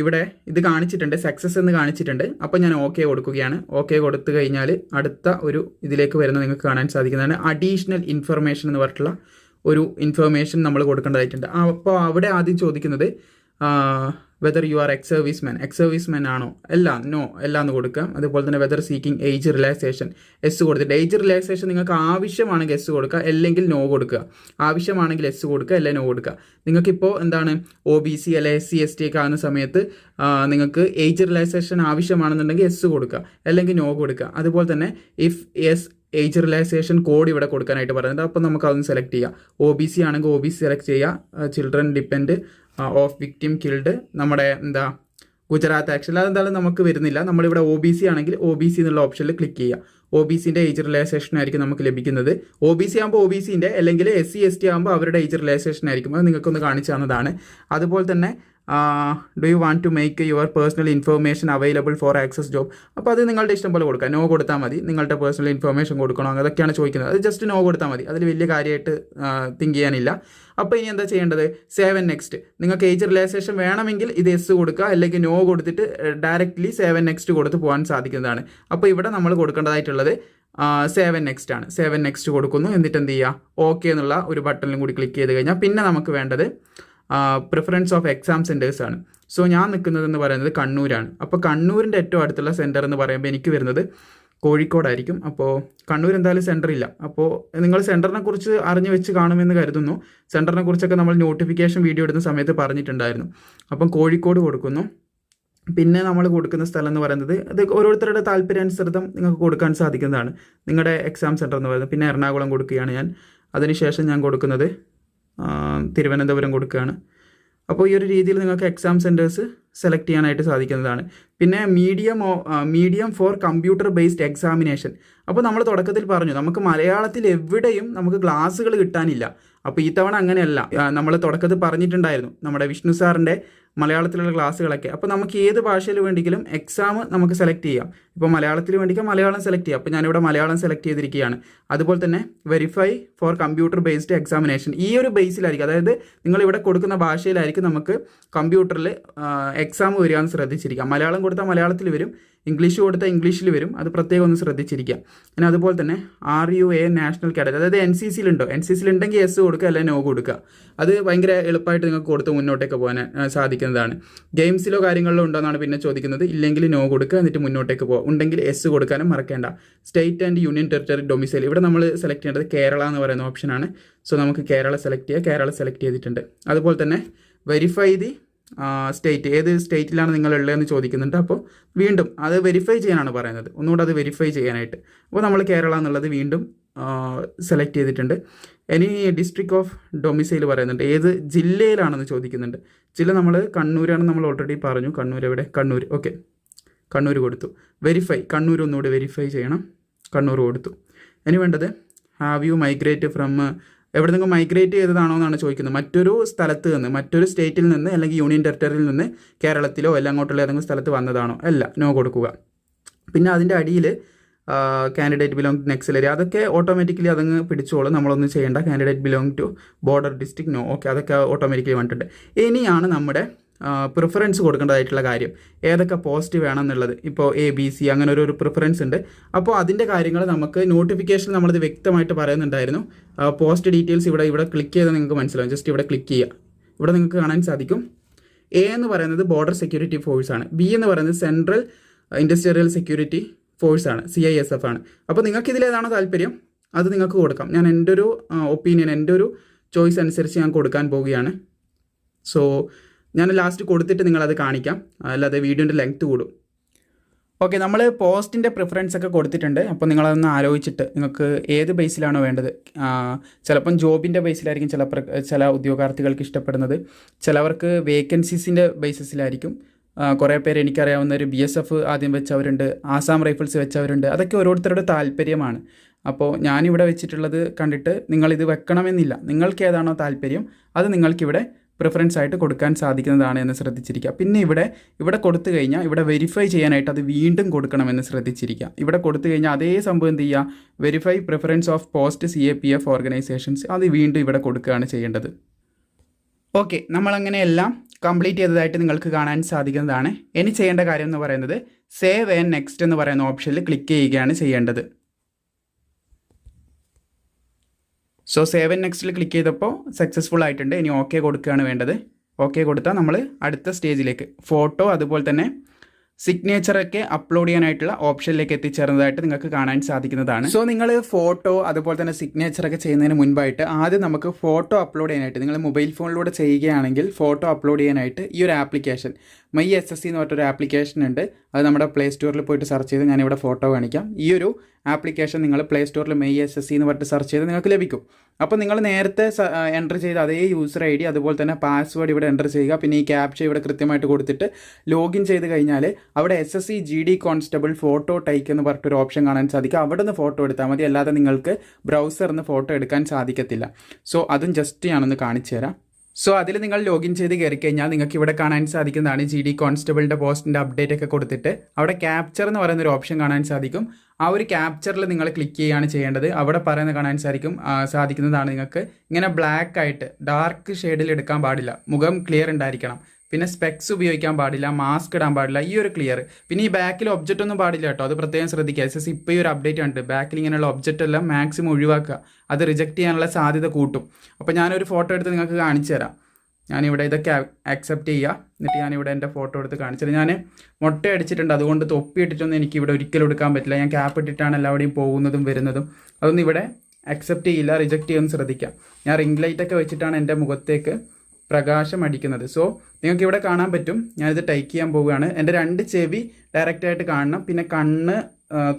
ഇവിടെ ഇത് കാണിച്ചിട്ടുണ്ട് സക്സസ് എന്ന് കാണിച്ചിട്ടുണ്ട്. അപ്പോൾ ഞാൻ ഓക്കെ കൊടുക്കുകയാണ്. ഓക്കെ കൊടുത്തു കഴിഞ്ഞാൽ അടുത്ത ഒരു ഇതിലേക്ക് വരുന്ന നിങ്ങൾക്ക് കാണാൻ സാധിക്കുന്നതാണ്. അഡീഷണൽ ഇൻഫർമേഷൻ എന്ന് പറഞ്ഞിട്ടുള്ള ഒരു ഇൻഫർമേഷൻ നമ്മൾ കൊടുക്കേണ്ടതായിട്ടുണ്ട്. അപ്പോൾ അവിടെ ആദ്യം ചോദിക്കുന്നത് whether you are ex service man ex service man ആണോ? അല്ല നോ എല്ലാം എന്ന് കൊടുക്കാം അതുപോലെ തന്നെ whether seeking age relaxation yes കൊടുത്തിട്ട്. ഏജ് റിലാക്സേഷൻ നിങ്ങൾക്ക് ആവശ്യമാണെങ്കിൽ എസ് കൊടുക്കുക. അല്ലെങ്കിൽ നോ കൊടുക്കുക. ആവശ്യമാണെങ്കിൽ എസ് കൊടുക്കുക. അല്ലെങ്കിൽ നോ കൊടുക്കുക. നിങ്ങൾക്കിപ്പോൾ എന്താണ് ഒ ബി സി അല്ലെ എസ് സി എസ് ടി ഒക്കെ ആകുന്ന സമയത്ത് നിങ്ങൾക്ക് ഏജ് റിലാക്സേഷൻ ആവശ്യമാണെന്നുണ്ടെങ്കിൽ എസ് കൊടുക്കുക. അല്ലെങ്കിൽ നോ കൊടുക്കുക. അതുപോലെ തന്നെ if yes age relaxation code ഇവിടെ കൊടുക്കാനായിട്ട് പറയുന്നത്. അപ്പോൾ നമുക്ക് അതൊന്ന് സെലക്ട് ചെയ്യാം. ഒ ബി സി ആണെങ്കിൽ ഒ ബി സി സെലക്ട് ചെയ്യുക children depend of victim killed നമ്മുടെ എന്താ ഗുജറാത്ത് ആക്ഷൻ അതെന്തായാലും നമുക്ക് വരുന്നില്ല. നമ്മളിവിടെ ഒ ബി സി ആണെങ്കിൽ ഒ ബി സി എന്നുള്ള ഓപ്ഷനിൽ ക്ലിക്ക് ചെയ്യുക ഒ ബി സിന്റെ ഏജ് റിലാക്സേഷൻ ആയിരിക്കും നമുക്ക് ലഭിക്കുന്നത്. ഒ ബി സി ആകുമ്പോൾ ഒ ബി സിന്റെ അല്ലെങ്കിൽ എസ് സി എസ് ടി ആകുമ്പോൾ അവരുടെ ഏജ് റിലാക്സേഷൻ ആയിരിക്കും. അത് നിങ്ങൾക്കൊന്ന് കാണിച്ചു തന്നതാണ്. അതുപോലെ തന്നെ do you want to make your personal information available for access job അപ്പോൾ അത് നിങ്ങളുടെ ഇഷ്ടം പോലെ കൊടുക്കുക നോ കൊടുത്താൽ മതി. നിങ്ങളുടെ പേഴ്സണൽ ഇൻഫർമേഷൻ കൊടുക്കണോ? അതൊക്കെയാണ് ചോദിക്കുന്നത്. അത് ജസ്റ്റ് നോ കൊടുത്താൽ മതി. അതിൽ വലിയ കാര്യമായിട്ട് തിങ്ക് ചെയ്യാനില്ല. അപ്പോൾ ഇനി എന്താ ചെയ്യേണ്ടത്? സേവൻ നെക്സ്റ്റ് നിങ്ങൾക്ക് ഏജ് റിലാക്സേഷൻ വേണമെങ്കിൽ ഇത് എസ് കൊടുക്കുക. അല്ലെങ്കിൽ നോ കൊടുത്തിട്ട് ഡയറക്റ്റ്ലി സേവൻ നെക്സ്റ്റ് കൊടുത്ത് പോകാൻ സാധിക്കുന്നതാണ്. അപ്പോൾ ഇവിടെ നമ്മൾ കൊടുക്കേണ്ടതായിട്ടുള്ളത് സേവൻ നെക്സ്റ്റ് ആണ്. സേവൻ നെക്സ്റ്റ് കൊടുക്കുന്നു. എന്നിട്ട് എന്ത് ചെയ്യുക? ഓക്കെ എന്നുള്ള ഒരു ബട്ടണിലും കൂടി ക്ലിക്ക് ചെയ്ത് കഴിഞ്ഞാൽ പിന്നെ നമുക്ക് വേണ്ടത് പ്രിഫറൻസ് ഓഫ് എക്സാം സെന്റേഴ്സ് ആണ്. സോ ഞാൻ നിൽക്കുന്നതെന്ന് പറയുന്നത് കണ്ണൂരാണ്. അപ്പോൾ കണ്ണൂരിന്റെ ഏറ്റവും അടുത്തുള്ള സെന്റർ എന്ന് പറയുമ്പോൾ എനിക്ക് വരുന്നത് കോഴിക്കോടായിരിക്കും. അപ്പോൾ കണ്ണൂർ എന്തായാലും സെന്റർ ഇല്ല. അപ്പോൾ നിങ്ങൾ സെന്ററിനെ കുറിച്ച് അറിഞ്ഞു വെച്ച് കാണുമെന്ന് കരുതുന്നു. സെന്ററിനെ കുറിച്ചൊക്കെ നമ്മൾ നോട്ടിഫിക്കേഷൻ വീഡിയോ ഇടുന്ന സമയത്ത് പറഞ്ഞിട്ടുണ്ടായിരുന്നു. അപ്പം കോഴിക്കോട് കൊടുക്കുന്നു. പിന്നെ നമ്മൾ കൊടുക്കുന്ന സ്ഥലം എന്ന് പറയുന്നത് അത് ഓരോരുത്തരുടെ താല്പര്യാനുസൃതം നിങ്ങൾക്ക് കൊടുക്കാൻ സാധിക്കുന്നതാണ്. നിങ്ങളുടെ എക്സാം സെന്റർ എന്ന് പറയുന്നത്. പിന്നെ എറണാകുളം കൊടുക്കുകയാണ് ഞാൻ. അതിനുശേഷം ഞാൻ കൊടുക്കുന്നത് തിരുവനന്തപുരം കൊടുക്കുകയാണ്. അപ്പോൾ ഈ ഒരു രീതിയിൽ നിങ്ങൾക്ക് എക്സാം സെന്റേഴ്സ് സെലക്ട് ചെയ്യാനായിട്ട് സാധിക്കുന്നതാണ്. പിന്നെ medium medium for computer based examination അപ്പോൾ നമ്മൾ തുടക്കത്തിൽ പറഞ്ഞു നമുക്ക് മലയാളത്തിൽ എവിടെയും നമുക്ക് ക്ലാസ്സുകൾ കിട്ടാനില്ല. അപ്പോൾ ഈ തവണ അങ്ങനെയല്ല. നമ്മൾ തുടക്കത്തിൽ പറഞ്ഞിട്ടുണ്ടായിരുന്നു നമ്മുടെ വിഷ്ണു സാറിന്റെ മലയാളത്തിലുള്ള ക്ലാസ്സുകളൊക്കെ. അപ്പോൾ നമുക്ക് ഏത് ഭാഷയിൽ വേണ്ടിയെങ്കിലും എക്സാം നമുക്ക് സെലക്ട് ചെയ്യാം. ഇപ്പോൾ മലയാളത്തിൽ വേണ്ടിക്കാൻ മലയാളം സെലക്ട് ചെയ്യാം. അപ്പോൾ ഞാനിവിടെ മലയാളം സെലക്ട് ചെയ്തിരിക്കുകയാണ്. അതുപോലെ തന്നെ verify for computer based examination ഈ ഒരു ബേസിലായിരിക്കും അതായത് നിങ്ങൾ ഇവിടെ കൊടുക്കുന്ന ഭാഷയിലായിരിക്കും നമുക്ക് കമ്പ്യൂട്ടറിൽ എക്സാം വരികയെന്ന് ശ്രദ്ധിച്ചിരിക്കാം മലയാളം കൊടുത്താൽ മലയാളത്തിൽ വരും. ഇംഗ്ലീഷ് കൊടുത്താൽ ഇംഗ്ലീഷിൽ വരും. അത് പ്രത്യേകം ഒന്ന് ശ്രദ്ധിച്ചിരിക്കുക. പിന്നെ അതുപോലെ തന്നെ are you a national cadet അതായത് എൻ സി സിയിലുണ്ടോ എൻ സി സിയിലുണ്ടെങ്കിൽ എസ് കൊടുക്കുക അല്ലെങ്കിൽ നോ കൊടുക്കുക. അത് ഭയങ്കര എളുപ്പമായിട്ട് നിങ്ങൾക്ക് കൊടുത്ത് മുന്നോട്ടേക്ക് പോകാൻ സാധിക്കുന്നതാണ്. ഗെയിംസിലോ കാര്യങ്ങളിലോ ഉണ്ടോ എന്നാണ് പിന്നെ ചോദിക്കുന്നത്. ഇല്ലെങ്കിൽ നോ കൊടുക്കുക എന്നിട്ട് മുന്നോട്ടേക്ക് പോകുക ഉണ്ടെങ്കിൽ എസ് കൊടുക്കാനും മറക്കേണ്ട. State and union territory domicile ഇവിടെ നമ്മൾ സെലക്ട് ചെയ്യേണ്ടത് കേരള എന്ന് പറയുന്ന ഓപ്ഷനാണ് സോ നമുക്ക് കേരള സെലക്ട് ചെയ്യുക കേരള സെലക്ട് ചെയ്തിട്ടുണ്ട്. അതുപോലെ തന്നെ വെരിഫൈ ദി സ്റ്റേറ്റ് ഏത് സ്റ്റേറ്റിലാണ് നിങ്ങൾ ഉള്ളതെന്ന് ചോദിക്കുന്നുണ്ട്. അപ്പോൾ വീണ്ടും അത് വെരിഫൈ ചെയ്യാനാണ് പറയുന്നത്. ഒന്നുകൂടെ അത് വെരിഫൈ ചെയ്യാനായിട്ട്. അപ്പോൾ നമ്മൾ കേരള എന്നുള്ളത് വീണ്ടും സെലക്ട് ചെയ്തിട്ടുണ്ട്. ഇനി ഡിസ്ട്രിക്ട് ഓഫ് ഡൊമിസൈൽ പറയുന്നുണ്ട്. ഏത് ജില്ലയിലാണെന്ന് ചോദിക്കുന്നുണ്ട്. ജില്ല നമ്മൾ കണ്ണൂരാണെന്ന് നമ്മൾ ഓൾറെഡി പറഞ്ഞു. കണ്ണൂർ എവിടെ? കണ്ണൂർ. ഓക്കെ കണ്ണൂർ കൊടുത്തു. വെരിഫൈ കണ്ണൂർ ഒന്നുകൂടി വെരിഫൈ ചെയ്യണം. കണ്ണൂർ കൊടുത്തു. ഇനി വേണ്ടത് ഹാവ് യു മൈഗ്രേറ്റ് ഫ്രം എവിടെ നിന്നും മൈഗ്രേറ്റ് ചെയ്തതാണോ എന്നാണ് ചോദിക്കുന്നത്. മറ്റൊരു സ്ഥലത്ത് നിന്ന് മറ്റൊരു സ്റ്റേറ്റിൽ നിന്ന് അല്ലെങ്കിൽ യൂണിയൻ ടെറിട്ടറിയിൽ നിന്ന് കേരളത്തിലോ അല്ല അങ്ങോട്ടുള്ള ഏതെങ്കിലും സ്ഥലത്ത് വന്നതാണോ? അല്ല നോ കൊടുക്കുക. പിന്നെ അതിന്റെ അടിയിൽ കാൻഡിഡേറ്റ് ബിലോങ് നെക്സലറി അതൊക്കെ ഓട്ടോമാറ്റിക്കലി അതങ്ങ് പിടിച്ചോളും. നമ്മളൊന്നും ചെയ്യേണ്ട. Candidate belong to border district no okay അതൊക്കെ ഓട്ടോമാറ്റിക്കലി വന്നിട്ടുണ്ട്. ഇനിയാണ് നമ്മുടെ പ്രിഫറൻസ് കൊടുക്കേണ്ടതായിട്ടുള്ള കാര്യം. ഏതൊക്കെ പോസ്റ്റ് വേണം എന്നുള്ളത് ഇപ്പോൾ എ ബി സി അങ്ങനെ ഒരു ഒരു പ്രിഫറൻസ് ഉണ്ട്. അപ്പോൾ അതിന്റെ കാര്യങ്ങൾ നമുക്ക് നോട്ടിഫിക്കേഷൻ നമ്മളത് വ്യക്തമായിട്ട് പറയുന്നുണ്ടായിരുന്നു. പോസ്റ്റ് ഡീറ്റെയിൽസ് ഇവിടെ ഇവിടെ ക്ലിക്ക് ചെയ്താൽ നിങ്ങൾക്ക് മനസ്സിലാവും. ജസ്റ്റ് ഇവിടെ ക്ലിക്ക് ചെയ്യുക. ഇവിടെ നിങ്ങൾക്ക് കാണാൻ സാധിക്കും. എ എന്ന് പറയുന്നത് ബോർഡർ സെക്യൂരിറ്റി ഫോഴ്സ് ആണ്. ബി എന്ന് പറയുന്നത് സെൻട്രൽ ഇൻഡസ്ട്രിയൽ സെക്യൂരിറ്റി ഫോഴ്സ് ആണ്. സി ഐ എസ് എഫ് ആണ്. അപ്പോൾ നിങ്ങൾക്ക് ഇതിലേതാണോ താല്പര്യം അത് നിങ്ങൾക്ക് കൊടുക്കാം. ഞാൻ എന്റെ ഒരു ഒപ്പീനിയൻ എന്റെ ഒരു ചോയ്സ് അനുസരിച്ച് ഞാൻ കൊടുക്കാൻ പോവുകയാണ്. സോ ഞാൻ ലാസ്റ്റ് കൊടുത്തിട്ട് നിങ്ങളത് കാണിക്കാം. അല്ലാതെ വീഡിയോന്റെ ലെങ്ത് കൂടും. ഓക്കെ നമ്മൾ പോസ്റ്റിന്റെ പ്രിഫറൻസ് ഒക്കെ കൊടുത്തിട്ടുണ്ട്. അപ്പോൾ നിങ്ങളതൊന്ന് ആലോചിച്ചിട്ട് നിങ്ങൾക്ക് ഏത് ബേസിലാണോ വേണ്ടത്? ചിലപ്പം ജോബിന്റെ ബേസിലായിരിക്കും ചില ചില ഉദ്യോഗാർത്ഥികൾക്ക് ഇഷ്ടപ്പെടുന്നത്. ചിലവർക്ക് വേക്കൻസീസിന്റെ ബേസിസിലായിരിക്കും കുറേ പേര് എനിക്കറിയാവുന്ന ഒരു ബി എസ് എഫ് ആദ്യം വെച്ചവരുണ്ട് ആസാം റൈഫിൾസ് വെച്ചവരുണ്ട്. അതൊക്കെ ഓരോരുത്തരുടെ താല്പര്യമാണ്. അപ്പോൾ ഞാനിവിടെ വെച്ചിട്ടുള്ളത് കണ്ടിട്ട് നിങ്ങളിത് വെക്കണമെന്നില്ല. നിങ്ങൾക്ക് ഏതാണോ താല്പര്യം അത് നിങ്ങൾക്കിവിടെ പ്രിഫറൻസ് ആയിട്ട് കൊടുക്കാൻ സാധിക്കുന്നതാണ് എന്ന് ശ്രദ്ധിച്ചിരിക്കുക. പിന്നെ ഇവിടെ ഇവിടെ കൊടുത്തു കഴിഞ്ഞാൽ ഇവിടെ വെരിഫൈ ചെയ്യാനായിട്ട് അത് വീണ്ടും കൊടുക്കണമെന്ന് ശ്രദ്ധിച്ചിരിക്കുക. ഇവിടെ കൊടുത്തു കഴിഞ്ഞാൽ അതേ സംഭവം എന്ത് ചെയ്യുക? Verify preference of post C A P F organisations അത് വീണ്ടും ഇവിടെ കൊടുക്കുകയാണ് ചെയ്യേണ്ടത്. ഓക്കെ നമ്മളങ്ങനെ എല്ലാം കംപ്ലീറ്റ് ചെയ്തതായിട്ട് നിങ്ങൾക്ക് കാണാൻ സാധിക്കുന്നതാണ്. ഇനി ചെയ്യേണ്ട കാര്യം എന്ന് പറയുന്നത് സേവ് ആൻഡ് നെക്സ്റ്റ് എന്ന് പറയുന്ന ഓപ്ഷനിൽ ക്ലിക്ക് ചെയ്യുകയാണ് ചെയ്യേണ്ടത്. സോ സേവൻ നെക്സ്റ്റിൽ ക്ലിക്ക് ചെയ്തപ്പോൾ സക്സസ്ഫുൾ ആയിട്ടുണ്ട്. ഇനി ഓക്കെ കൊടുക്കുകയാണ് വേണ്ടത്. ഓക്കെ കൊടുത്താൽ നമ്മൾ അടുത്ത സ്റ്റേജിലേക്ക് ഫോട്ടോ അതുപോലെ തന്നെ സിഗ്നേച്ചറൊക്കെ അപ്ലോഡ് ചെയ്യാനായിട്ടുള്ള ഓപ്ഷനിലേക്ക് എത്തിച്ചേർന്നതായിട്ട് നിങ്ങൾക്ക് കാണാൻ സാധിക്കുന്നതാണ്. സോ നിങ്ങൾ ഫോട്ടോ അതുപോലെ തന്നെ സിഗ്നേച്ചറൊക്കെ ചെയ്യുന്നതിന് മുൻപായിട്ട് ആദ്യം നമുക്ക് ഫോട്ടോ അപ്ലോഡ് ചെയ്യാനായിട്ട് നിങ്ങൾ മൊബൈൽ ഫോണിലൂടെ ചെയ്യുകയാണെങ്കിൽ ഫോട്ടോ അപ്ലോഡ് ചെയ്യാനായിട്ട് ഈ ഒരു application my S S C എന്ന് പറഞ്ഞൊരു ആപ്ലിക്കേഷൻ ഉണ്ട്. അത് നമ്മുടെ പ്ലേ സ്റ്റോറിൽ പോയിട്ട് സെർച്ച് ചെയ്ത് ഞാനിവിടെ ഫോട്ടോ കാണിക്കാം. ഈ ഒരു ആപ്ലിക്കേഷൻ നിങ്ങൾ പ്ലേ സ്റ്റോറിൽ മെയ് എസ് എസ് സി എന്ന് പറഞ്ഞിട്ട് സെർച്ച് ചെയ്ത് നിങ്ങൾക്ക് ലഭിക്കും. അപ്പോൾ നിങ്ങൾ നേരത്തെ എന്റർ ചെയ്ത അതേ യൂസർ ഐ ഡി അതുപോലെ തന്നെ പാസ്വേഡ് ഇവിടെ എന്റർ ചെയ്യുക. പിന്നെ ഈ ക്യാപ്ച ഇവിടെ കൃത്യമായിട്ട് കൊടുത്തിട്ട് ലോഗിൻ ചെയ്ത് കഴിഞ്ഞാൽ അവിടെ S S C G D constable photo take എന്ന് പറഞ്ഞിട്ടൊരു ഓപ്ഷൻ കാണാൻ സാധിക്കും. അവിടെ നിന്ന് ഫോട്ടോ എടുത്താൽ മതി. അല്ലാതെ നിങ്ങൾക്ക് ബ്രൗസറിൽ നിന്ന് ഫോട്ടോ എടുക്കാൻ സാധിക്കത്തില്ല. സോ അതും ജസ്റ്റ് ഞാനൊന്ന് കാണിച്ചു തരാം സോ അതിൽ നിങ്ങൾ ലോഗിൻ ചെയ്ത് കയറി കഴിഞ്ഞാൽ നിങ്ങൾക്ക് ഇവിടെ കാണാൻ സാധിക്കുന്നതാണ് ജി ഡി കോൺസ്റ്റബിളിന്റെ പോസ്റ്റിന്റെ അപ്ഡേറ്റ് ഒക്കെ കൊടുത്തിട്ട്. അവിടെ ക്യാപ്ചർ എന്ന് പറയുന്ന ഒരു ഓപ്ഷൻ കാണാൻ സാധിക്കും. ആ ഒരു ക്യാപ്ചറിൽ നിങ്ങൾ ക്ലിക്ക് ചെയ്യുകയാണ് ചെയ്യേണ്ടത്. അവിടെ പറയുന്നത് കാണാൻ സാധിക്കും സാധിക്കുന്നതാണ് നിങ്ങൾക്ക്. ഇങ്ങനെ ബ്ലാക്ക് ആയിട്ട് ഡാർക്ക് ഷെയ്ഡിൽ എടുക്കാൻ പാടില്ല. മുഖം ക്ലിയർ ഉണ്ടായിരിക്കണം. പിന്നെ സ്പെക്സ് ഉപയോഗിക്കാൻ പാടില്ല മാസ്ക് ഇടാൻ പാടില്ല ഈ ഒരു ക്ലിയർ പിന്നെ ഈ ബാക്കിൽ ഒബ്ജക്റ്റ് ഒന്നും പാടില്ല കേട്ടോ. അത് പ്രത്യേകം ശ്രദ്ധിക്കുക. എസ് എസ് ഇപ്പോൾ ഈ ഒരു അപ്ഡേറ്റ് ഉണ്ട് ബാക്കിൽ ഇങ്ങനെയുള്ള ഒബ്ജക്റ്റ് എല്ലാം മാക്സിമം ഒഴിവാക്കുക. അത് റിജക്റ്റ് ചെയ്യാനുള്ള സാധ്യത കൂട്ടും. അപ്പോൾ ഞാനൊരു ഫോട്ടോ എടുത്ത് നിങ്ങൾക്ക് കാണിച്ചു തരാം. ഞാനിവിടെ ഇതൊക്കെ അക്സെപ്റ്റ് ചെയ്യുക. എന്നിട്ട് ഞാനിവിടെ എന്റെ ഫോട്ടോ എടുത്ത് കാണിച്ചത് ഞാൻ മുട്ട അടിച്ചിട്ടുണ്ട്. അതുകൊണ്ട് തൊപ്പി ഇട്ടിട്ടൊന്നും എനിക്ക് ഇവിടെ ഒരിക്കലും എടുക്കാൻ പറ്റില്ല. ഞാൻ ക്യാപ്പ് ഇട്ടിട്ടാണ് എല്ലാവരുടെയും പോകുന്നതും വരുന്നതും. അതൊന്നും ഇവിടെ അക്സെപ്റ്റ് ചെയ്യില്ല റിജക്റ്റ് ചെയ്യുമെന്ന് ശ്രദ്ധിക്കാം. ഞാൻ റിംഗ് ലൈറ്റ് ഒക്കെ വെച്ചിട്ടാണ് എന്റെ മുഖത്തേക്ക് പ്രകാശം അടിക്കുന്നത് സോ നിങ്ങൾക്ക് ഇവിടെ കാണാൻ പറ്റും. ഞാനിത് ടൈക്ക് ചെയ്യാൻ പോവുകയാണ്. എന്റെ രണ്ട് ചെവി ഡയറക്റ്റായിട്ട് കാണണം. പിന്നെ കണ്ണ്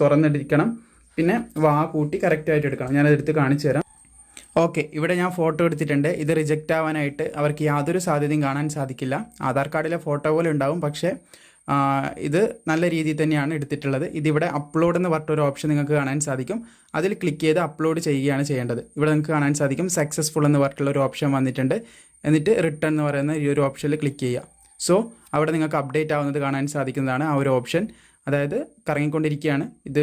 തുറന്നിരിക്കണം പിന്നെ വാ കൂട്ടി കറക്റ്റായിട്ട് എടുക്കണം. ഞാനത് എടുത്ത് കാണിച്ചു തരാം. ഓക്കെ ഇവിടെ ഞാൻ ഫോട്ടോ എടുത്തിട്ടുണ്ട്. ഇത് റിജക്റ്റ് ആവാനായിട്ട് അവർക്ക് യാതൊരു സാധ്യതയും കാണാൻ സാധിക്കില്ല. ആധാർ കാർഡിലെ ഫോട്ടോ പോലെ ഉണ്ടാവും. പക്ഷേ ഇത് നല്ല രീതിയിൽ തന്നെയാണ് എടുത്തിട്ടുള്ളത്. ഇതിവിടെ അപ്ലോഡ് എന്ന് പറഞ്ഞൊരു ഓപ്ഷൻ നിങ്ങൾക്ക് കാണാൻ സാധിക്കും. അതിൽ ക്ലിക്ക് ചെയ്ത് അപ്ലോഡ് ചെയ്യുകയാണ് ചെയ്യേണ്ടത്. ഇവിടെ നിങ്ങൾക്ക് കാണാൻ സാധിക്കും സക്സസ്ഫുൾ എന്ന് പറഞ്ഞിട്ടുള്ള ഒരു ഓപ്ഷൻ വന്നിട്ടുണ്ട്. എന്നിട്ട് റിട്ടേൺ എന്ന് പറയുന്ന ഈ ഒരു ഓപ്ഷനിൽ ക്ലിക്ക് ചെയ്യുക. സോ അവിടെ നിങ്ങൾക്ക് അപ്ഡേറ്റ് ആവുന്നത് കാണാൻ സാധിക്കുന്നതാണ് ആ ഒരു ഓപ്ഷൻ അതായത് കറങ്ങിക്കൊണ്ടിരിക്കുകയാണ്. ഇത്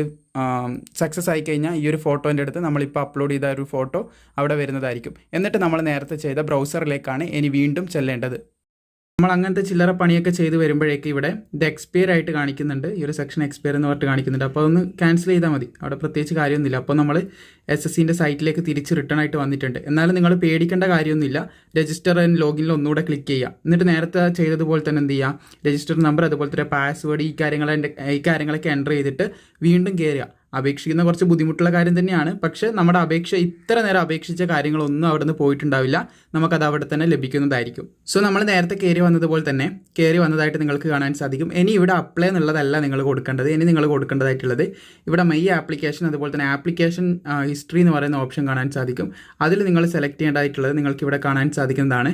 സക്സസ് ആയി കഴിഞ്ഞാൽ ഈ ഒരു ഫോട്ടോന്റെ അടുത്ത് നമ്മളിപ്പോൾ അപ്ലോഡ് ചെയ്ത ഒരു ഫോട്ടോ അവിടെ വരുന്നതായിരിക്കും. എന്നിട്ട് നമ്മൾ നേരത്തെ ചെയ്ത ബ്രൗസറിലേക്കാണ് ഇനി വീണ്ടും ചെല്ലേണ്ടത്. നമ്മൾ അങ്ങനത്തെ ചില്ലറ പണിയൊക്കെ ചെയ്ത് വരുമ്പോഴേക്ക് ഇവിടെ ഇത് എക്സ്പയർ ആയിട്ട് കാണിക്കുന്നുണ്ട്. ഈ ഒരു സെക്ഷൻ എക്സ്പയർ എന്ന് പറഞ്ഞിട്ട് കാണിക്കുന്നുണ്ട്. അപ്പോൾ അതൊന്ന് ക്യാൻസൽ ചെയ്താൽ മതി. അവിടെ പ്രത്യേകിച്ച് കാര്യമൊന്നുമില്ല. അപ്പോൾ നമ്മൾ എസ് എസ് സിന്റെ സൈറ്റിലേക്ക് തിരിച്ച് റിട്ടേൺ ആയിട്ട് വന്നിട്ടുണ്ട്. എന്നാലും നിങ്ങൾ പേടിക്കേണ്ട കാര്യമൊന്നുമില്ല. രജിസ്റ്റർ ആൻഡ് ലോഗിനിൽ ഒന്നുകൂടെ ക്ലിക്ക് ചെയ്യുക. എന്നിട്ട് നേരത്തെ ചെയ്തതുപോലെ തന്നെ എന്ത് ചെയ്യുക? രജിസ്റ്റർ നമ്പർ അതുപോലെ തന്നെ പാസ്വേഡ് ഈ കാര്യങ്ങളെ ഈ കാര്യങ്ങളൊക്കെ എന്റർ ചെയ്തിട്ട് വീണ്ടും കയറുക അപേക്ഷിക്കുന്ന കുറച്ച് ബുദ്ധിമുട്ടുള്ള കാര്യം തന്നെയാണ്. പക്ഷേ നമ്മുടെ അപേക്ഷ ഇത്ര നേരം അപേക്ഷിച്ച കാര്യങ്ങളൊന്നും അവിടെ നിന്ന് പോയിട്ടുണ്ടാവില്ല. നമുക്കത് അവിടെ തന്നെ ലഭിക്കുന്നതായിരിക്കും. സോ നമ്മൾ നേരത്തെ കയറി വന്നതുപോലെ തന്നെ കയറി വന്നതായിട്ട് നിങ്ങൾക്ക് കാണാൻ സാധിക്കും. ഇനി ഇവിടെ അപ്ലൈ എന്നുള്ളതല്ല നിങ്ങൾ കൊടുക്കേണ്ടത്. ഇനി നിങ്ങൾ കൊടുക്കേണ്ടതായിട്ടുള്ളത് ഇവിടെ മൈ ആപ്ലിക്കേഷൻ അതുപോലെ തന്നെ ആപ്ലിക്കേഷൻ ഹിസ്റ്ററി എന്ന് പറയുന്ന ഓപ്ഷൻ കാണാൻ സാധിക്കും. അതിൽ നിങ്ങൾ സെലക്ട് ചെയ്യേണ്ടതായിട്ടുള്ളത് നിങ്ങൾക്ക് ഇവിടെ കാണാൻ സാധിക്കുന്നതാണ്.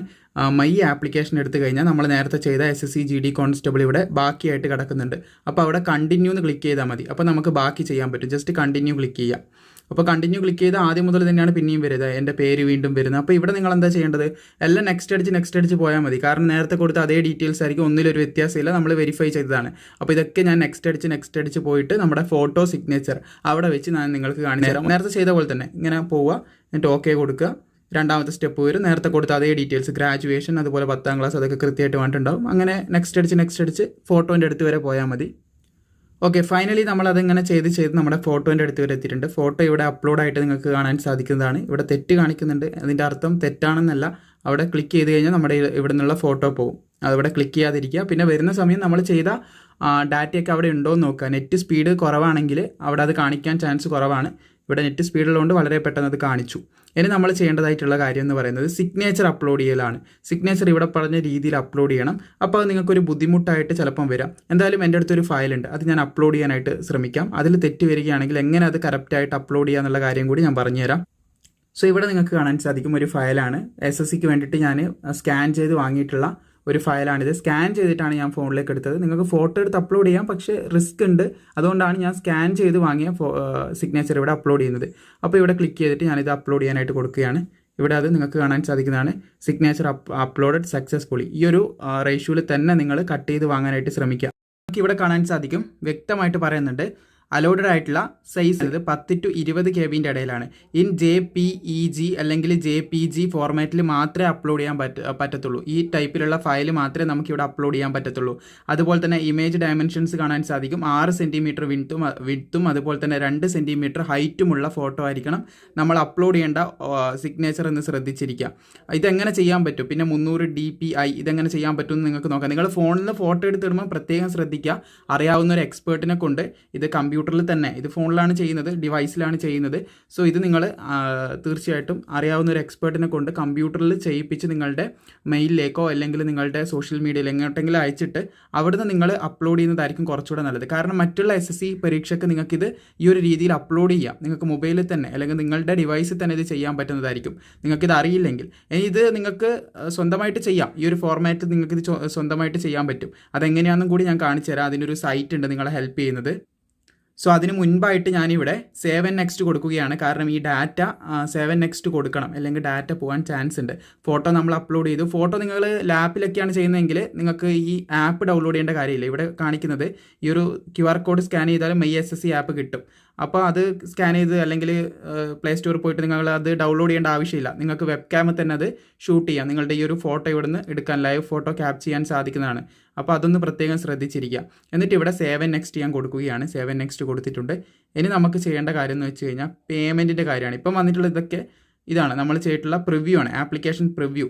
മൈ ആപ്ലിക്കേഷൻ എടുത്തു കഴിഞ്ഞാൽ നമ്മൾ നേരത്തെ ചെയ്ത S S C G D constable ഇവിടെ ബാക്കിയായിട്ട് കിടക്കുന്നുണ്ട്. അപ്പോൾ അവിടെ കണ്ടിന്യൂ എന്ന് ക്ലിക്ക് ചെയ്താൽ മതി. അപ്പോൾ നമുക്ക് ബാക്കി ചെയ്യാൻ പറ്റും. ജസ്റ്റ് കണ്ടിന്യൂ ക്ലിക്ക് ചെയ്യാം. അപ്പോൾ കണ്ടിന്യൂ ക്ലിക്ക് ചെയ്ത് ആദ്യം മുതൽ തന്നെയാണ് പിന്നെയും വരുന്നത് എന്റെ പേര് വീണ്ടും വരുന്നത്. അപ്പോൾ ഇവിടെ നിങ്ങൾ എന്താ ചെയ്യേണ്ടത്? എല്ലാം നെക്സ്റ്റ് അടിച്ച് നെക്സ്റ്റ് അടിച്ച് പോയാൽ മതി. കാരണം നേരത്തെ കൊടുത്ത അതേ ഡീറ്റെയിൽസ് ആയിരിക്കും. ഒന്നിലൊരു വ്യത്യാസമില്ല. നമ്മൾ വെരിഫൈ ചെയ്തതാണ്. അപ്പോൾ ഇതൊക്കെ ഞാൻ നെക്സ്റ്റ് അടിച്ച് നെക്സ്റ്റ് അടിച്ച് പോയിട്ട് നമ്മുടെ ഫോട്ടോ സിഗ്നേച്ചർ അവിടെ വെച്ച് ഞാൻ നിങ്ങൾക്ക് കാണിച്ചു തരാം. നേരത്തെ ചെയ്ത പോലെ തന്നെ ഇങ്ങനെ പോവുക. എന്നിട്ട് ഓക്കെ കൊടുക്കുക. രണ്ടാമത്തെ സ്റ്റെപ്പ് വരും. നേരത്തെ കൊടുത്ത അതേ ഡീറ്റെയിൽസ് ഗ്രാജുവേഷൻ അതുപോലെ പത്താം ക്ലാസ് അതൊക്കെ കൃത്യമായിട്ട് വേണ്ടിട്ടുണ്ടാവും അങ്ങനെ നെക്സ്റ്റ് അടിച്ച് നെക്സ്റ്റ് അടിച്ച് ഫോട്ടോന്റെ അടുത്ത് വരെ പോയാൽ മതി. ഓക്കെ ഫൈനലി നമ്മൾ അതിങ്ങനെ ചെയ്ത് ചെയ്ത് നമ്മുടെ ഫോട്ടോന്റെ അടുത്ത് വരെ എത്തിയിട്ടുണ്ട്. ഫോട്ടോ ഇവിടെ അപ്ലോഡ് ആയിട്ട് നിങ്ങൾക്ക് കാണാൻ സാധിക്കുന്നതാണ്. ഇവിടെ തെറ്റ് കാണിക്കുന്നുണ്ട്. അതിന്റെ അർത്ഥം തെറ്റാണെന്നല്ല. അവിടെ ക്ലിക്ക് ചെയ്ത് കഴിഞ്ഞാൽ നമ്മുടെ ഇവിടെ നിന്നുള്ള ഫോട്ടോ പോകും. അതവിടെ ക്ലിക്ക് ചെയ്യാതിരിക്കുക. പിന്നെ വരുന്ന സമയം നമ്മൾ ചെയ്ത ഡാറ്റയൊക്കെ അവിടെ ഉണ്ടോ എന്ന് നോക്കുക. നെറ്റ് സ്പീഡ് കുറവാണെങ്കിൽ അവിടെ അത് കാണിക്കാൻ ചാൻസ് കുറവാണ്. ഇവിടെ നെറ്റ് സ്പീഡുള്ളതുകൊണ്ട് വളരെ പെട്ടെന്ന് അത് കാണിച്ചു. ഇനി നമ്മൾ ചെയ്യേണ്ടതായിട്ടുള്ള കാര്യം എന്ന് പറയുന്നത് സിഗ്നേച്ചർ അപ്ലോഡ് ചെയ്യലാണ്. സിഗ്നേച്ചർ ഇവിടെ പറഞ്ഞ രീതിയിൽ അപ്ലോഡ് ചെയ്യണം. അപ്പോൾ അത് നിങ്ങൾക്കൊരു ബുദ്ധിമുട്ടായിട്ട് ചിലപ്പം വരാം. എന്തായാലും എന്റെ അടുത്തൊരു ഫയലുണ്ട് അത് ഞാൻ അപ്ലോഡ് ചെയ്യാനായിട്ട് ശ്രമിക്കാം. അതിൽ തെറ്റ് വരികയാണെങ്കിൽ എങ്ങനെ അത് കറക്റ്റായിട്ട് അപ്ലോഡ് ചെയ്യുക എന്നുള്ള കാര്യം കൂടി ഞാൻ പറഞ്ഞുതരാം. സോ ഇവിടെ നിങ്ങൾക്ക് കാണാൻ സാധിക്കും ഒരു ഫയലാണ് എസ് എസ് സിക്ക് വേണ്ടിയിട്ട് ഞാൻ സ്കാൻ ചെയ്ത് വാങ്ങിയിട്ടുള്ള ഒരു ഫയലാണിത്. സ്കാൻ ചെയ്തിട്ടാണ് ഞാൻ ഫോണിലേക്ക് എടുത്തത്. നിങ്ങൾക്ക് ഫോട്ടോ എടുത്ത് അപ്ലോഡ് ചെയ്യാം. പക്ഷേ റിസ്ക് ഉണ്ട്. അതുകൊണ്ടാണ് ഞാൻ സ്കാൻ ചെയ്ത് വാങ്ങിയ സിഗ്നേച്ചർ ഇവിടെ അപ്ലോഡ് ചെയ്യുന്നത്. അപ്പോൾ ഇവിടെ ക്ലിക്ക് ചെയ്തിട്ട് ഞാനിത് അപ്ലോഡ് ചെയ്യാനായിട്ട് കൊടുക്കുകയാണ്. ഇവിടെ അത് നിങ്ങൾക്ക് കാണാൻ സാധിക്കുന്നതാണ്. സിഗ്നേച്ചർ അപ്ലോഡഡ് സക്സസ്ഫുള്ളി ഈ ഒരു റേഷ്യോയിൽ തന്നെ നിങ്ങൾ കട്ട് ചെയ്ത് വാങ്ങാനായിട്ട് ശ്രമിക്കുക. നമുക്ക് ഇവിടെ കാണാൻ സാധിക്കും. വ്യക്തമായിട്ട് പറയുന്നുണ്ട്. അലോഡഡ് ആയിട്ടുള്ള സൈസ് ഇത് പത്ത് ടു ഇരുപത് കെ ബിന്റെ ഇടയിലാണ്. In J P E G അല്ലെങ്കിൽ ജെ പി ജി ഫോർമാറ്റിൽ മാത്രമേ അപ്ലോഡ് ചെയ്യാൻ പറ്റ പറ്റത്തുള്ളൂ. ഈ ടൈപ്പിലുള്ള ഫയൽ മാത്രമേ നമുക്ക് ഇവിടെ അപ്ലോഡ് ചെയ്യാൻ പറ്റത്തുള്ളൂ. അതുപോലെ തന്നെ ഇമേജ് ഡയമെൻഷൻസ് കാണാൻ സാധിക്കും. ആറ് സെന്റിമീറ്റർ വിൻത്തും വിത്തും അതുപോലെ തന്നെ രണ്ട് സെന്റിമീറ്റർ ഹൈറ്റുമുള്ള ഫോട്ടോ ആയിരിക്കണം നമ്മൾ അപ്ലോഡ് ചെയ്യേണ്ട സിഗ്നേച്ചർ എന്ന് ശ്രദ്ധിച്ചിരിക്കുക. ഇതെങ്ങനെ ചെയ്യാൻ പറ്റും? പിന്നെ മുന്നൂറ് ഡി പി ഐ ഇതെങ്ങനെ ചെയ്യാൻ പറ്റുമെന്ന് നിങ്ങൾക്ക് നോക്കാം. നിങ്ങൾ ഫോണിൽ ഫോട്ടോ എടുത്തിടുമ്പോൾ പ്രത്യേകം ശ്രദ്ധിക്കുക. അറിയാവുന്ന ഒരു എക്സ്പേർട്ടിനെ കൊണ്ട് ഇത് കമ്പ്യൂട്ടറിൽ തന്നെ ഇത് ഫോണിലാണ് ചെയ്യുന്നത് ഡിവൈസിലാണ് ചെയ്യുന്നത്. സോ ഇത് നിങ്ങൾ തീർച്ചയായിട്ടും അറിയാവുന്ന ഒരു എക്സ്പേർട്ടിനെ കൊണ്ട് കമ്പ്യൂട്ടറിൽ ചെയ്യിപ്പിച്ച് നിങ്ങളുടെ മെയിലിലേക്കോ അല്ലെങ്കിൽ നിങ്ങളുടെ സോഷ്യൽ മീഡിയയിൽ എങ്ങോട്ടെങ്കിലും അയച്ചിട്ട് അവിടുന്ന് നിങ്ങൾ അപ്ലോഡ് ചെയ്യുന്നതായിരിക്കും കുറച്ചുകൂടെ നല്ലത്. കാരണം മറ്റുള്ള എസ് എസ് സി പരീക്ഷയ്ക്ക് നിങ്ങൾക്കിത് ഈ ഒരു രീതിയിൽ അപ്ലോഡ് ചെയ്യാം. നിങ്ങൾക്ക് മൊബൈലിൽ തന്നെ അല്ലെങ്കിൽ നിങ്ങളുടെ ഡിവൈസിൽ തന്നെ ഇത് ചെയ്യാൻ പറ്റുന്നതായിരിക്കും. നിങ്ങൾക്കിത് അറിയില്ലെങ്കിൽ ഇത് നിങ്ങൾക്ക് സ്വന്തമായിട്ട് ചെയ്യാം. ഈ ഒരു ഫോർമാറ്റ് നിങ്ങൾക്ക് ഇത് സ്വന്തമായിട്ട് ചെയ്യാൻ പറ്റും. അതെങ്ങനെയാണെന്നും കൂടി ഞാൻ കാണിച്ചു തരാം അതിനൊരു സൈറ്റ് ഉണ്ട് നിങ്ങളെ ഹെൽപ്പ് ചെയ്യുന്നത്. സോ അതിന് മുൻപായിട്ട് ഞാനിവിടെ സേവൻ നെക്സ്റ്റ് കൊടുക്കുകയാണ്. കാരണം ഈ ഡാറ്റ സേവൻ നെക്സ്റ്റ് കൊടുക്കണം. അല്ലെങ്കിൽ ഡാറ്റ പോകാൻ ചാൻസ് ഉണ്ട്. ഫോട്ടോ നമ്മൾ അപ്ലോഡ് ചെയ്തു. ഫോട്ടോ നിങ്ങൾ ലാപ്പിലൊക്കെയാണ് ചെയ്യുന്നതെങ്കിൽ നിങ്ങൾക്ക് ഈ ആപ്പ് ഡൗൺലോഡ് ചെയ്യേണ്ട കാര്യമില്ല. ഇവിടെ കാണിക്കുന്നത് ഈ ഒരു ക്യു ആർ കോഡ് സ്കാൻ ചെയ്താലും I S S C app കിട്ടും. അപ്പോൾ അത് സ്കാൻ ചെയ്ത് അല്ലെങ്കിൽ പ്ലേ സ്റ്റോറിൽ പോയിട്ട് നിങ്ങൾ അത് ഡൗൺലോഡ് ചെയ്യേണ്ട ആവശ്യമില്ല. നിങ്ങൾക്ക് വെബ് ക്യാമിൽ തന്നെ അത് ഷൂട്ട് ചെയ്യാം. നിങ്ങളുടെ ഈ ഒരു ഫോട്ടോ ഇവിടുന്ന് എടുക്കാൻ ലൈവ് ഫോട്ടോ ക്യാപ്ചർ ചെയ്യാൻ സാധിക്കുന്നതാണ്. അപ്പോൾ അതൊന്ന് പ്രത്യേകം ശ്രദ്ധിച്ചിരിക്കുക. എന്നിട്ട് ഇവിടെ സേവൻ നെക്സ്റ്റ് ഞാൻ കൊടുക്കുകയാണ്. സേവൻ നെക്സ്റ്റ് കൊടുത്തിട്ടുണ്ട്. ഇനി നമുക്ക് ചെയ്യേണ്ട കാര്യം എന്ന് വെച്ച് കഴിഞ്ഞാൽ പേയ്മെന്റിന്റെ കാര്യമാണ്. ഇപ്പം വന്നിട്ടുള്ള ഇതൊക്കെ ഇതാണ്. നമ്മൾ ചെയ്തിട്ടുള്ള പ്രിവ്യൂ ആണ്. ആപ്ലിക്കേഷൻ പ്രിവ്യൂ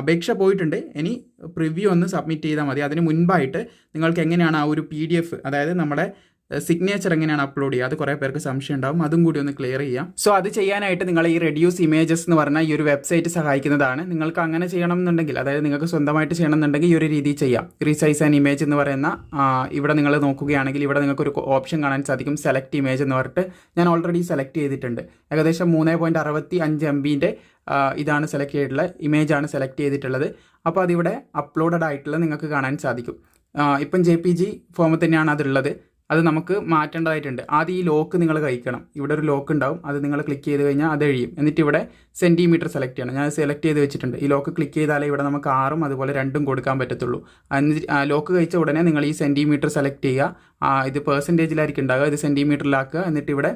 അപേക്ഷ പോയിട്ടുണ്ട്. ഇനി പ്രിവ്യൂ ഒന്ന് സബ്മിറ്റ് ചെയ്താൽ മതി. അതിന് മുൻപായിട്ട് നിങ്ങൾക്ക് എങ്ങനെയാണ് ആ ഒരു പി ഡി എഫ് അതായത് നമ്മുടെ സിഗ്നേച്ചർ എങ്ങനെയാണ് അപ്ലോഡ് ചെയ്യുക? അത് കുറേ പേർക്ക് സംശയം ഉണ്ടാവും. അതും കൂടി ഒന്ന് ക്ലിയർ ചെയ്യാം. സോ അത് ചെയ്യാനായിട്ട് നിങ്ങൾ ഈ റെഡ്യൂസ് ഇമേജസ് എന്ന് പറഞ്ഞ ഈ ഒരു വെബ്സൈറ്റ് സഹായിക്കുന്നതാണ്. നിങ്ങൾക്ക് അങ്ങനെ ചെയ്യണം എന്നുണ്ടെങ്കിൽ അതായത് നിങ്ങൾക്ക് സ്വന്തമായിട്ട് ചെയ്യണം എന്നുണ്ടെങ്കിൽ ഈ ഒരു രീതി ചെയ്യാം. റീസൈസ് ആൻഡ് ഇമേജ് എന്ന് പറയുന്ന ഇവിടെ നിങ്ങൾ നോക്കുകയാണെങ്കിൽ ഇവിടെ നിങ്ങൾക്ക് ഒരു ഓപ്ഷൻ കാണാൻ സാധിക്കും. സെലക്ട് ഇമേജ് എന്ന് പറഞ്ഞിട്ട് ഞാൻ ഓൾറെഡി സെലക്ട് ചെയ്തിട്ടുണ്ട്. ഏകദേശം മൂന്ന് പോയിന്റ് അറുപത്തി അഞ്ച് എം ബിന്റെ ഇതാണ് സെലക്ട് ചെയ്തിട്ടുള്ളത് ഇമേജാണ് സെലക്ട് ചെയ്തിട്ടുള്ളത്. അപ്പോൾ അതിവിടെ അപ്ലോഡഡ് ആയിട്ടുള്ളത് നിങ്ങൾക്ക് കാണാൻ സാധിക്കും. ഇപ്പം ജെ പി ജി ഫോമിൽ തന്നെയാണ് അതുള്ളത്. അത് നമുക്ക് മാറ്റേണ്ടതായിട്ടുണ്ട്. ആദ്യം ഈ ലോക്ക് നിങ്ങൾ കഴിക്കണം. ഇവിടെ ഒരു ലോക്ക് ഉണ്ടാവും. അത് നിങ്ങൾ ക്ലിക്ക് ചെയ്ത് കഴിഞ്ഞാൽ അത് എഴിയും എന്നിട്ട് ഇവിടെ സെന്റിമീറ്റർ സെലക്ട് ചെയ്യണം. ഞാൻ സെലക്ട് ചെയ്ത് വെച്ചിട്ടുണ്ട്. ഈ ലോക്ക് ക്ലിക്ക് ചെയ്താലേ ഇവിടെ നമുക്ക് ആറും അതുപോലെ രണ്ടും കൊടുക്കാൻ പറ്റത്തുള്ളൂ. ലോക്ക് കഴിച്ച ഉടനെ നിങ്ങൾ ഈ സെന്റിമീറ്റർ സെലക്ട് ചെയ്യുക. ഇത് പേഴ്സന്റേജിലായിരിക്കും ഉണ്ടാകുക ഇത് സെന്റിമീറ്ററിലാക്കുക എന്നിട്ട് ഇവിടെ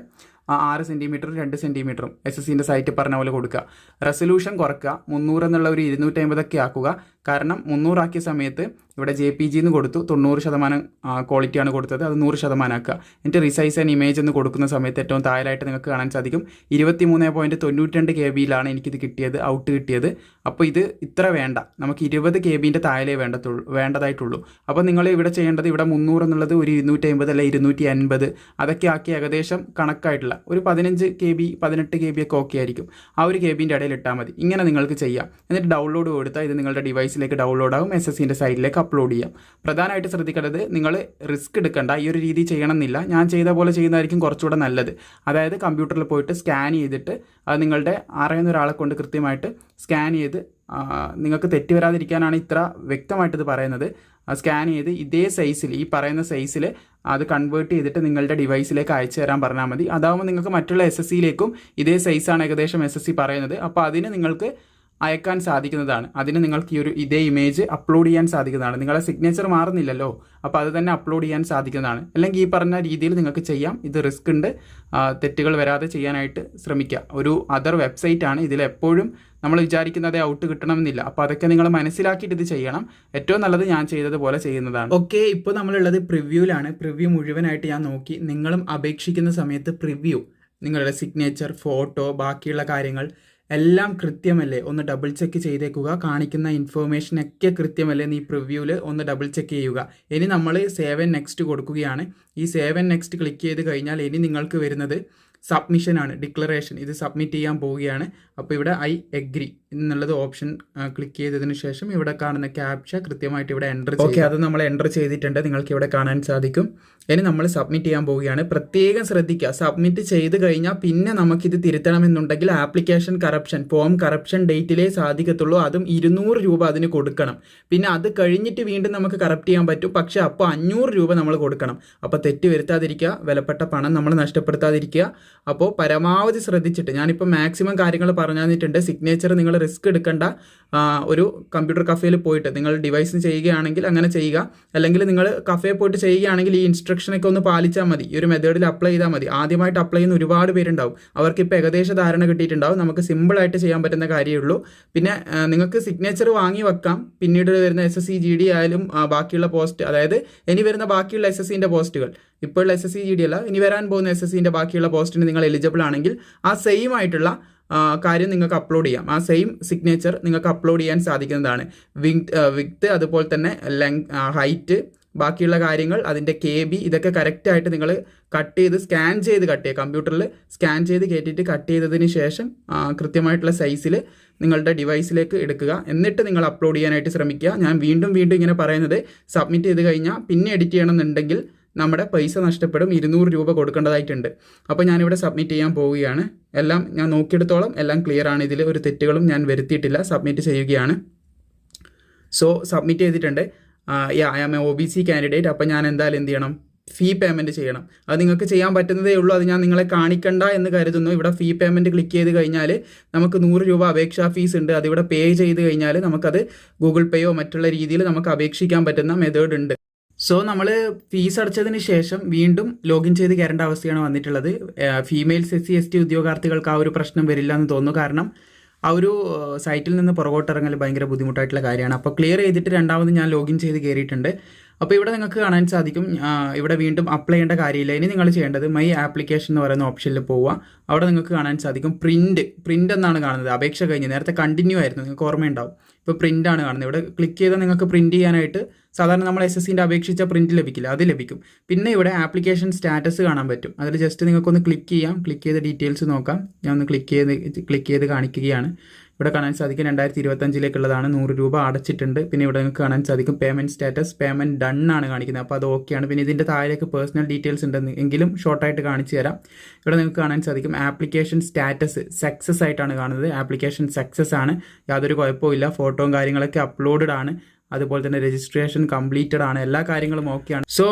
ആ ആറ് സെന്റിമീറ്ററും രണ്ട് സെന്റിമീറ്ററും എസ് എസ് സിന്റെ സൈറ്റ് പറഞ്ഞ പോലെ കൊടുക്കുക. റെസൊല്യൂഷൻ കുറക്കുക. മുന്നൂറ് എന്നുള്ള ഒരു ഇരുന്നൂറ്റമ്പതൊക്കെ ആക്കുക. കാരണം മുന്നൂറാക്കിയ സമയത്ത് ഇവിടെ ജെ പി ജി എന്ന് കൊടുത്തു. തൊണ്ണൂറ് ശതമാനം ക്വാളിറ്റിയാണ് കൊടുത്തത്. അത് നൂറ് ശതമാനമാക്കുക എന്നിട്ട് റിസൈസ് ആൻഡ് ഇമേജ് എന്ന് കൊടുക്കുന്ന സമയത്ത് ഏറ്റവും താഴെയായിട്ട് നിങ്ങൾക്ക് കാണാൻ സാധിക്കും. ഇരുപത്തി മൂന്ന് പോയിന്റ് തൊണ്ണൂറ്റിരണ്ട് കെ ബിയിലാണ് എനിക്കിത് കിട്ടിയത് ഔട്ട് കിട്ടിയത്. അപ്പോൾ ഇത് ഇത്ര വേണ്ട. നമുക്ക് ഇരുപത് കെ ബിന്റെ താഴെ വേണ്ടത്തുള്ളൂ വേണ്ടതായിട്ടുള്ളൂ. അപ്പോൾ നിങ്ങൾ ഇവിടെ ചെയ്യേണ്ടത് ഇവിടെ മുന്നൂറ് എന്നുള്ളത് ഒരു ഇരുന്നൂറ്റി അമ്പത് അല്ലെ ഇരുന്നൂറ്റി അൻപത് അതൊക്കെ ആക്കി ഏകദേശം കണക്കായിട്ടുള്ള ഒരു പതിനഞ്ച് കെ ബി പതിനെട്ട് കെ ബി ഒക്കെ ഓക്കെ ആയിരിക്കും. ആ ഒരു കെ ബിന്റെ ഇടയിൽ ഇട്ടാൽ മതി. ഇങ്ങനെ നിങ്ങൾക്ക് ചെയ്യാം. എന്നിട്ട് ഡൗൺലോഡ് കൊടുത്താൽ ഇത് നിങ്ങളുടെ ഡിവൈസിലേക്ക് ഡൗൺലോഡ് ആകും എസ് എസ് സിന്റെ സൈഡിലേക്ക് അപ്ലോഡ് ചെയ്യാം. പ്രധാനമായിട്ട് ശ്രദ്ധിക്കേണ്ടത് നിങ്ങൾ റിസ്ക് എടുക്കേണ്ട ഈ ഒരു രീതി ചെയ്യണമെന്നില്ല. ഞാൻ ചെയ്ത പോലെ ചെയ്യുന്നതായിരിക്കും കുറച്ചുകൂടെ നല്ലത്. അതായത് കമ്പ്യൂട്ടറിൽ പോയിട്ട് സ്കാൻ ചെയ്തിട്ട് അത് നിങ്ങളുടെ അറിയുന്ന ഒരാളെ കൊണ്ട് കൃത്യമായിട്ട് സ്കാൻ ചെയ്ത് നിങ്ങൾക്ക് തെറ്റ് വരാതിരിക്കാനാണ് ഇത്ര വ്യക്തമായിട്ട് ഇത് പറയുന്നത് സ്കാൻ ചെയ്ത് ഇതേ സൈസിൽ ഈ പറയുന്ന സൈസിൽ അത് കൺവേർട്ട് ചെയ്തിട്ട് നിങ്ങളുടെ ഡിവൈസിലേക്ക് അയച്ചു തരാൻ പറഞ്ഞാൽ മതി. അതാവുമ്പോൾ നിങ്ങൾക്ക് മറ്റുള്ള എസ് എസ് സിയിലേക്കും ഇതേ സൈസാണ് ഏകദേശം എസ് എസ് സി പറയുന്നത്. അപ്പോൾ അതിന് നിങ്ങൾക്ക് അയക്കാൻ സാധിക്കുന്നതാണ്. അതിന് നിങ്ങൾക്ക് ഈ ഒരു ഇതേ ഇമേജ് അപ്ലോഡ് ചെയ്യാൻ സാധിക്കുന്നതാണ്. നിങ്ങളുടെ സിഗ്നേച്ചർ മാറുന്നില്ലല്ലോ. അപ്പോൾ അത് തന്നെ അപ്ലോഡ് ചെയ്യാൻ സാധിക്കുന്നതാണ്. അല്ലെങ്കിൽ ഈ പറഞ്ഞ രീതിയിൽ നിങ്ങൾക്ക് ചെയ്യാം. ഇത് റിസ്ക് ഉണ്ട്. തെറ്റുകൾ വരാതെ ചെയ്യാനായിട്ട് ശ്രമിക്കുക. ഒരു അതർ വെബ്സൈറ്റ് ആണ്. ഇതിൽ എപ്പോഴും നമ്മൾ വിചാരിക്കുന്നത് ഔട്ട് കിട്ടണമെന്നില്ല. അപ്പോൾ അതൊക്കെ നിങ്ങൾ മനസ്സിലാക്കിയിട്ട് ഇത് ചെയ്യണം. ഏറ്റവും നല്ലത് ഞാൻ ചെയ്തതുപോലെ ചെയ്യുന്നതാണ്. ഓക്കെ ഇപ്പോൾ നമ്മളുള്ളത് പ്രിവ്യൂലാണ് പ്രിവ്യൂ മുഴുവനായിട്ട് ഞാൻ നോക്കി. നിങ്ങളും അപേക്ഷിക്കുന്ന സമയത്ത് പ്രിവ്യൂ നിങ്ങളുടെ സിഗ്നേച്ചർ ഫോട്ടോ ബാക്കിയുള്ള കാര്യങ്ങൾ എല്ലാം കൃത്യമല്ലേ? ഒന്ന് ഡബിൾ ചെക്ക് ചെയ്തേക്കുക. കാണിക്കുന്ന ഇൻഫോർമേഷൻ ഒക്കെ കൃത്യമല്ലേ? നീ പ്രിവ്യൂവിൽ ഒന്ന് ഡബിൾ ചെക്ക് ചെയ്യുക. ഇനി നമ്മൾ സേവ് നെക്സ്റ്റ് കൊടുക്കുകയാണ്. ഈ സേവ് നെക്സ്റ്റ് ക്ലിക്ക് ചെയ്ത് കഴിഞ്ഞാൽ ഇനി നിങ്ങൾക്ക് വരുന്നത് സബ്മിഷൻ ആണ് ഡിക്ലറേഷൻ. ഇത് സബ്മിറ്റ് ചെയ്യാൻ പോവുകയാണ്. അപ്പോൾ ഇവിടെ ഐ എഗ്രി എന്നുള്ളത് ഓപ്ഷൻ ക്ലിക്ക് ചെയ്തതിന് ശേഷം ഇവിടെ കാണുന്ന ക്യാപ്ഷ കൃത്യമായിട്ട് ഇവിടെ എന്റർ ഓക്കെ അത് നമ്മൾ എന്റർ ചെയ്തിട്ടുണ്ട്. നിങ്ങൾക്ക് ഇവിടെ കാണാൻ സാധിക്കും. ഇനി നമ്മൾ സബ്മിറ്റ് ചെയ്യാൻ പോവുകയാണ്. പ്രത്യേകം ശ്രദ്ധിക്കുക. സബ്മിറ്റ് ചെയ്ത് കഴിഞ്ഞാൽ പിന്നെ നമുക്കിത് തിരുത്തണമെന്നുണ്ടെങ്കിൽ ആപ്ലിക്കേഷൻ കറപ്ഷൻ ഫോം കറപ്ഷൻ ഡേറ്റിലേ സാധിക്കത്തുള്ളൂ. അതും ഇരുന്നൂറ് രൂപ അതിന് കൊടുക്കണം. പിന്നെ അത് കഴിഞ്ഞിട്ട് വീണ്ടും നമുക്ക് കറപ്റ്റ് ചെയ്യാൻ പറ്റും. പക്ഷേ അപ്പോൾ അഞ്ഞൂറ് രൂപ നമ്മൾ കൊടുക്കണം. അപ്പോൾ തെറ്റ് വരുത്താതിരിക്കുക. വിലപ്പെട്ട പണം നമ്മൾ നഷ്ടപ്പെടുത്താതിരിക്കുക. അപ്പോൾ പരമാവധി ശ്രദ്ധിച്ചിട്ട് ഞാനിപ്പോൾ മാക്സിമം കാര്യങ്ങൾ പറഞ്ഞു തന്നിട്ടുണ്ട് സിഗ്നേച്ചർ നിങ്ങൾ റിസ്ക് എടുക്കേണ്ട. ഒരു കമ്പ്യൂട്ടർ കഫേയിൽ പോയിട്ട് നിങ്ങൾ ഡിവൈസ് ചെയ്യുകയാണെങ്കിൽ അങ്ങനെ ചെയ്യുക. അല്ലെങ്കിൽ നിങ്ങൾ കഫേ പോയിട്ട് ചെയ്യുകയാണെങ്കിൽ ഈ ഇൻസ്ട്രക്ഷനൊക്കെ ഒന്ന് പാലിച്ചാൽ മതി. ഈ ഒരു മെത്തേഡിൽ അപ്ലൈ ചെയ്താൽ മതി. ആദ്യമായിട്ട് അപ്ലൈ ചെയ്യുന്ന ഒരുപാട് പേരുണ്ടാവും. അവർക്ക് ഇപ്പോൾ ഏകദേശ ധാരണ കിട്ടിയിട്ടുണ്ടാവും. നമുക്ക് സിമ്പിളായിട്ട് ചെയ്യാൻ പറ്റുന്ന കാര്യമേ ഉള്ളൂ പിന്നെ നിങ്ങൾക്ക് സിഗ്നേച്ചർ വാങ്ങി വെക്കാം. പിന്നീട് വരുന്ന S S C G D ആയാലും ബാക്കിയുള്ള പോസ്റ്റ് അതായത് ഇനി വരുന്ന ബാക്കിയുള്ള എസ് എസ് സിന്റെ പോസ്റ്റുകൾ ഇപ്പോഴുള്ള S S C G D അല്ല. ഇനി വരാൻ പോകുന്ന എസ് എസ് സിന്റെ ബാക്കിയുള്ള പോസ്റ്റിന് നിങ്ങൾ എലിജിബിൾ ആണെങ്കിൽ ആ സെയിം ആയിട്ടുള്ള കാര്യം നിങ്ങൾക്ക് അപ്ലോഡ് ചെയ്യാം. ആ സെയിം സിഗ്നേച്ചർ നിങ്ങൾക്ക് അപ്ലോഡ് ചെയ്യാൻ സാധിക്കുന്നതാണ്. വിങ് വിത്ത് അതുപോലെ തന്നെ ലെങ് ഹൈറ്റ് ബാക്കിയുള്ള കാര്യങ്ങൾ അതിന്റെ കെ ബി ഇതൊക്കെ കറക്റ്റായിട്ട് നിങ്ങൾ കട്ട് ചെയ്ത് സ്കാൻ ചെയ്ത് കട്ട് ചെയ്യുക. കമ്പ്യൂട്ടറിൽ സ്കാൻ ചെയ്ത് കയറ്റിയിട്ട് കട്ട് ചെയ്തതിന് ശേഷം കൃത്യമായിട്ടുള്ള സൈസിൽ നിങ്ങളുടെ ഡിവൈസിലേക്ക് എടുക്കുക. എന്നിട്ട് നിങ്ങൾ അപ്ലോഡ് ചെയ്യാനായിട്ട് ശ്രമിക്കുക. ഞാൻ വീണ്ടും വീണ്ടും ഇങ്ങനെ പറയുന്നത്. സബ്മിറ്റ് ചെയ്ത് കഴിഞ്ഞാൽ പിന്നെ എഡിറ്റ് ചെയ്യണമെന്നുണ്ടെങ്കിൽ നമ്മുടെ പൈസ നഷ്ടപ്പെടും ഇരുന്നൂറ് രൂപ കൊടുക്കേണ്ടതായിട്ടുണ്ട്. അപ്പോൾ ഞാനിവിടെ സബ്മിറ്റ് ചെയ്യാൻ പോവുകയാണ്. എല്ലാം ഞാൻ നോക്കിയെടുത്തോളം എല്ലാം ക്ലിയർ ആണ്. ഇതിൽ ഒരു തെറ്റുകളും ഞാൻ വരുത്തിയിട്ടില്ല. സബ്മിറ്റ് ചെയ്യുകയാണ്. സോ സബ്മിറ്റ് ചെയ്തിട്ടുണ്ട്. I am a O B C candidate അപ്പോൾ ഞാൻ എന്തായാലും എന്ത് ചെയ്യണം? ഫീ പേയ്മെന്റ് ചെയ്യണം. അത് നിങ്ങൾക്ക് ചെയ്യാൻ പറ്റുന്നതേ ഉള്ളൂ. അത് ഞാൻ നിങ്ങളെ കാണിക്കണ്ട എന്ന് കരുതുന്നു. ഇവിടെ ഫീ പേയ്മെന്റ് ക്ലിക്ക് ചെയ്ത് കഴിഞ്ഞാൽ നമുക്ക് നൂറ് രൂപ അപേക്ഷാ ഫീസ് ഉണ്ട്. അതിവിടെ പേ ചെയ്ത് കഴിഞ്ഞാൽ നമുക്കത് ഗൂഗിൾ പേയോ മറ്റുള്ള രീതിയിൽ നമുക്ക് അപേക്ഷിക്കാൻ പറ്റുന്ന മെത്തേഡ് ഉണ്ട്. സോ നമ്മൾ ഫീസ് അടച്ചതിന് ശേഷം വീണ്ടും ലോഗിൻ ചെയ്ത് കയറേണ്ട അവസ്ഥയാണ് വന്നിട്ടുള്ളത്. Females S C S T ഉദ്യോഗാർത്ഥികൾക്ക് ആ ഒരു പ്രശ്നം വരില്ല എന്ന് തോന്നുന്നു. കാരണം ആ ഒരു സൈറ്റിൽ നിന്ന് പുറകോട്ടിറങ്ങൽ ഭയങ്കര ബുദ്ധിമുട്ടായിട്ടുള്ള കാര്യമാണ്. അപ്പോൾ ക്ലിയർ ചെയ്തിട്ട് രണ്ടാമത് ഞാൻ ലോഗിൻ ചെയ്ത് കയറിയിട്ടുണ്ട്. അപ്പോൾ ഇവിടെ നിങ്ങൾക്ക് കാണാൻ സാധിക്കും ഇവിടെ വീണ്ടും അപ്ലൈ ചെയ്യേണ്ട കാര്യമില്ല. ഇനി നിങ്ങൾ ചെയ്യേണ്ടത് മൈ ആപ്ലിക്കേഷൻ എന്ന് പറയുന്ന ഓപ്ഷനിൽ പോവുക. അവിടെ നിങ്ങൾക്ക് കാണാൻ സാധിക്കും പ്രിന്റ് പ്രിന്റ് എന്നാണ് കാണുന്നത്. അപേക്ഷ കഴിഞ്ഞ്. നേരത്തെ കണ്ടിന്യൂ ആയിരുന്നു. നിങ്ങൾക്ക് ഓർമ്മയുണ്ടാവും. ഇപ്പോൾ പ്രിന്റ് ആണ് കാണുന്നത്. ഇവിടെ ക്ലിക്ക് ചെയ്താൽ നിങ്ങൾക്ക് പ്രിന്റ് ചെയ്യാനായിട്ട് സാധാരണ നമ്മൾ എസ് എസ് സിന്റെ അപേക്ഷിച്ച പ്രിന്റ് ലഭിക്കില്ല. അത് ലഭിക്കും. പിന്നെ ഇവിടെ ആപ്ലിക്കേഷൻ സ്റ്റാറ്റസ് കാണാൻ പറ്റും. അതിൽ ജസ്റ്റ് നിങ്ങൾക്കൊന്ന് ക്ലിക്ക് ചെയ്യാം. ക്ലിക്ക് ചെയ്ത ഡീറ്റെയിൽസ് നോക്കാം. ഞാൻ ഒന്ന് ക്ലിക്ക് ചെയ്ത് ക്ലിക്ക് ചെയ്ത് കാണിക്കുകയാണ്. ഇവിടെ കാണാൻ സാധിക്കും രണ്ടായിരത്തി ഇരുപത്തഞ്ചിലേക്കുള്ളതാണ് നൂറ് രൂപ അടച്ചിട്ടുണ്ട്. പിന്നെ ഇവിടെ നിങ്ങൾക്ക് കാണാൻ സാധിക്കും പേയ്മെന്റ് സ്റ്റാറ്റസ് പേയ്മെന്റ് ഡൺ ആണ് കാണിക്കുന്നത്. അപ്പോൾ അത് ഓക്കെയാണ് പിന്നെ ഇതിന്റെ താഴേക്ക് പേഴ്സണൽ ഡീറ്റെയിൽസ് ഉണ്ടെന്ന് എങ്കിലും ഷോർട്ടായിട്ട് കാണിച്ചു തരാം. ഇവിടെ നിങ്ങൾക്ക് കാണാൻ സാധിക്കും ആപ്ലിക്കേഷൻ സ്റ്റാറ്റസ് സക്സസ് ആയിട്ടാണ് കാണുന്നത്. ആപ്ലിക്കേഷൻ സക്സസ് ആണ്. യാതൊരു കുഴപ്പമില്ല ഫോട്ടോയും കാര്യങ്ങളൊക്കെ അപ്ലോഡഡ് ആണ്. അതുപോലെ തന്നെ രജിസ്ട്രേഷൻ കംപ്ലീറ്റഡ് ആണ്. എല്ലാ കാര്യങ്ങളും ഓക്കെയാണ് സോ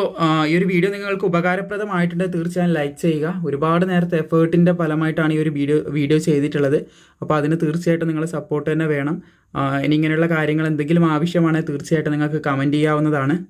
ഈ ഒരു വീഡിയോ നിങ്ങൾക്ക് ഉപകാരപ്രദമായിട്ടുണ്ട്. തീർച്ചയായും ലൈക്ക് ചെയ്യുക. ഒരുപാട് നേരത്തെ എഫേർട്ടിന്റെ ഫലമായിട്ടാണ് ഈ ഒരു വീഡിയോ വീഡിയോ ചെയ്തിട്ടുള്ളത്. അപ്പോൾ അതിന് തീർച്ചയായിട്ടും നിങ്ങൾ സപ്പോർട്ട് തന്നെ വേണം. ഇനി ഇങ്ങനെയുള്ള കാര്യങ്ങൾ എന്തെങ്കിലും ആവശ്യമാണെങ്കിൽ തീർച്ചയായിട്ടും നിങ്ങൾക്ക് കമന്റ് ചെയ്യാവുന്നതാണ്.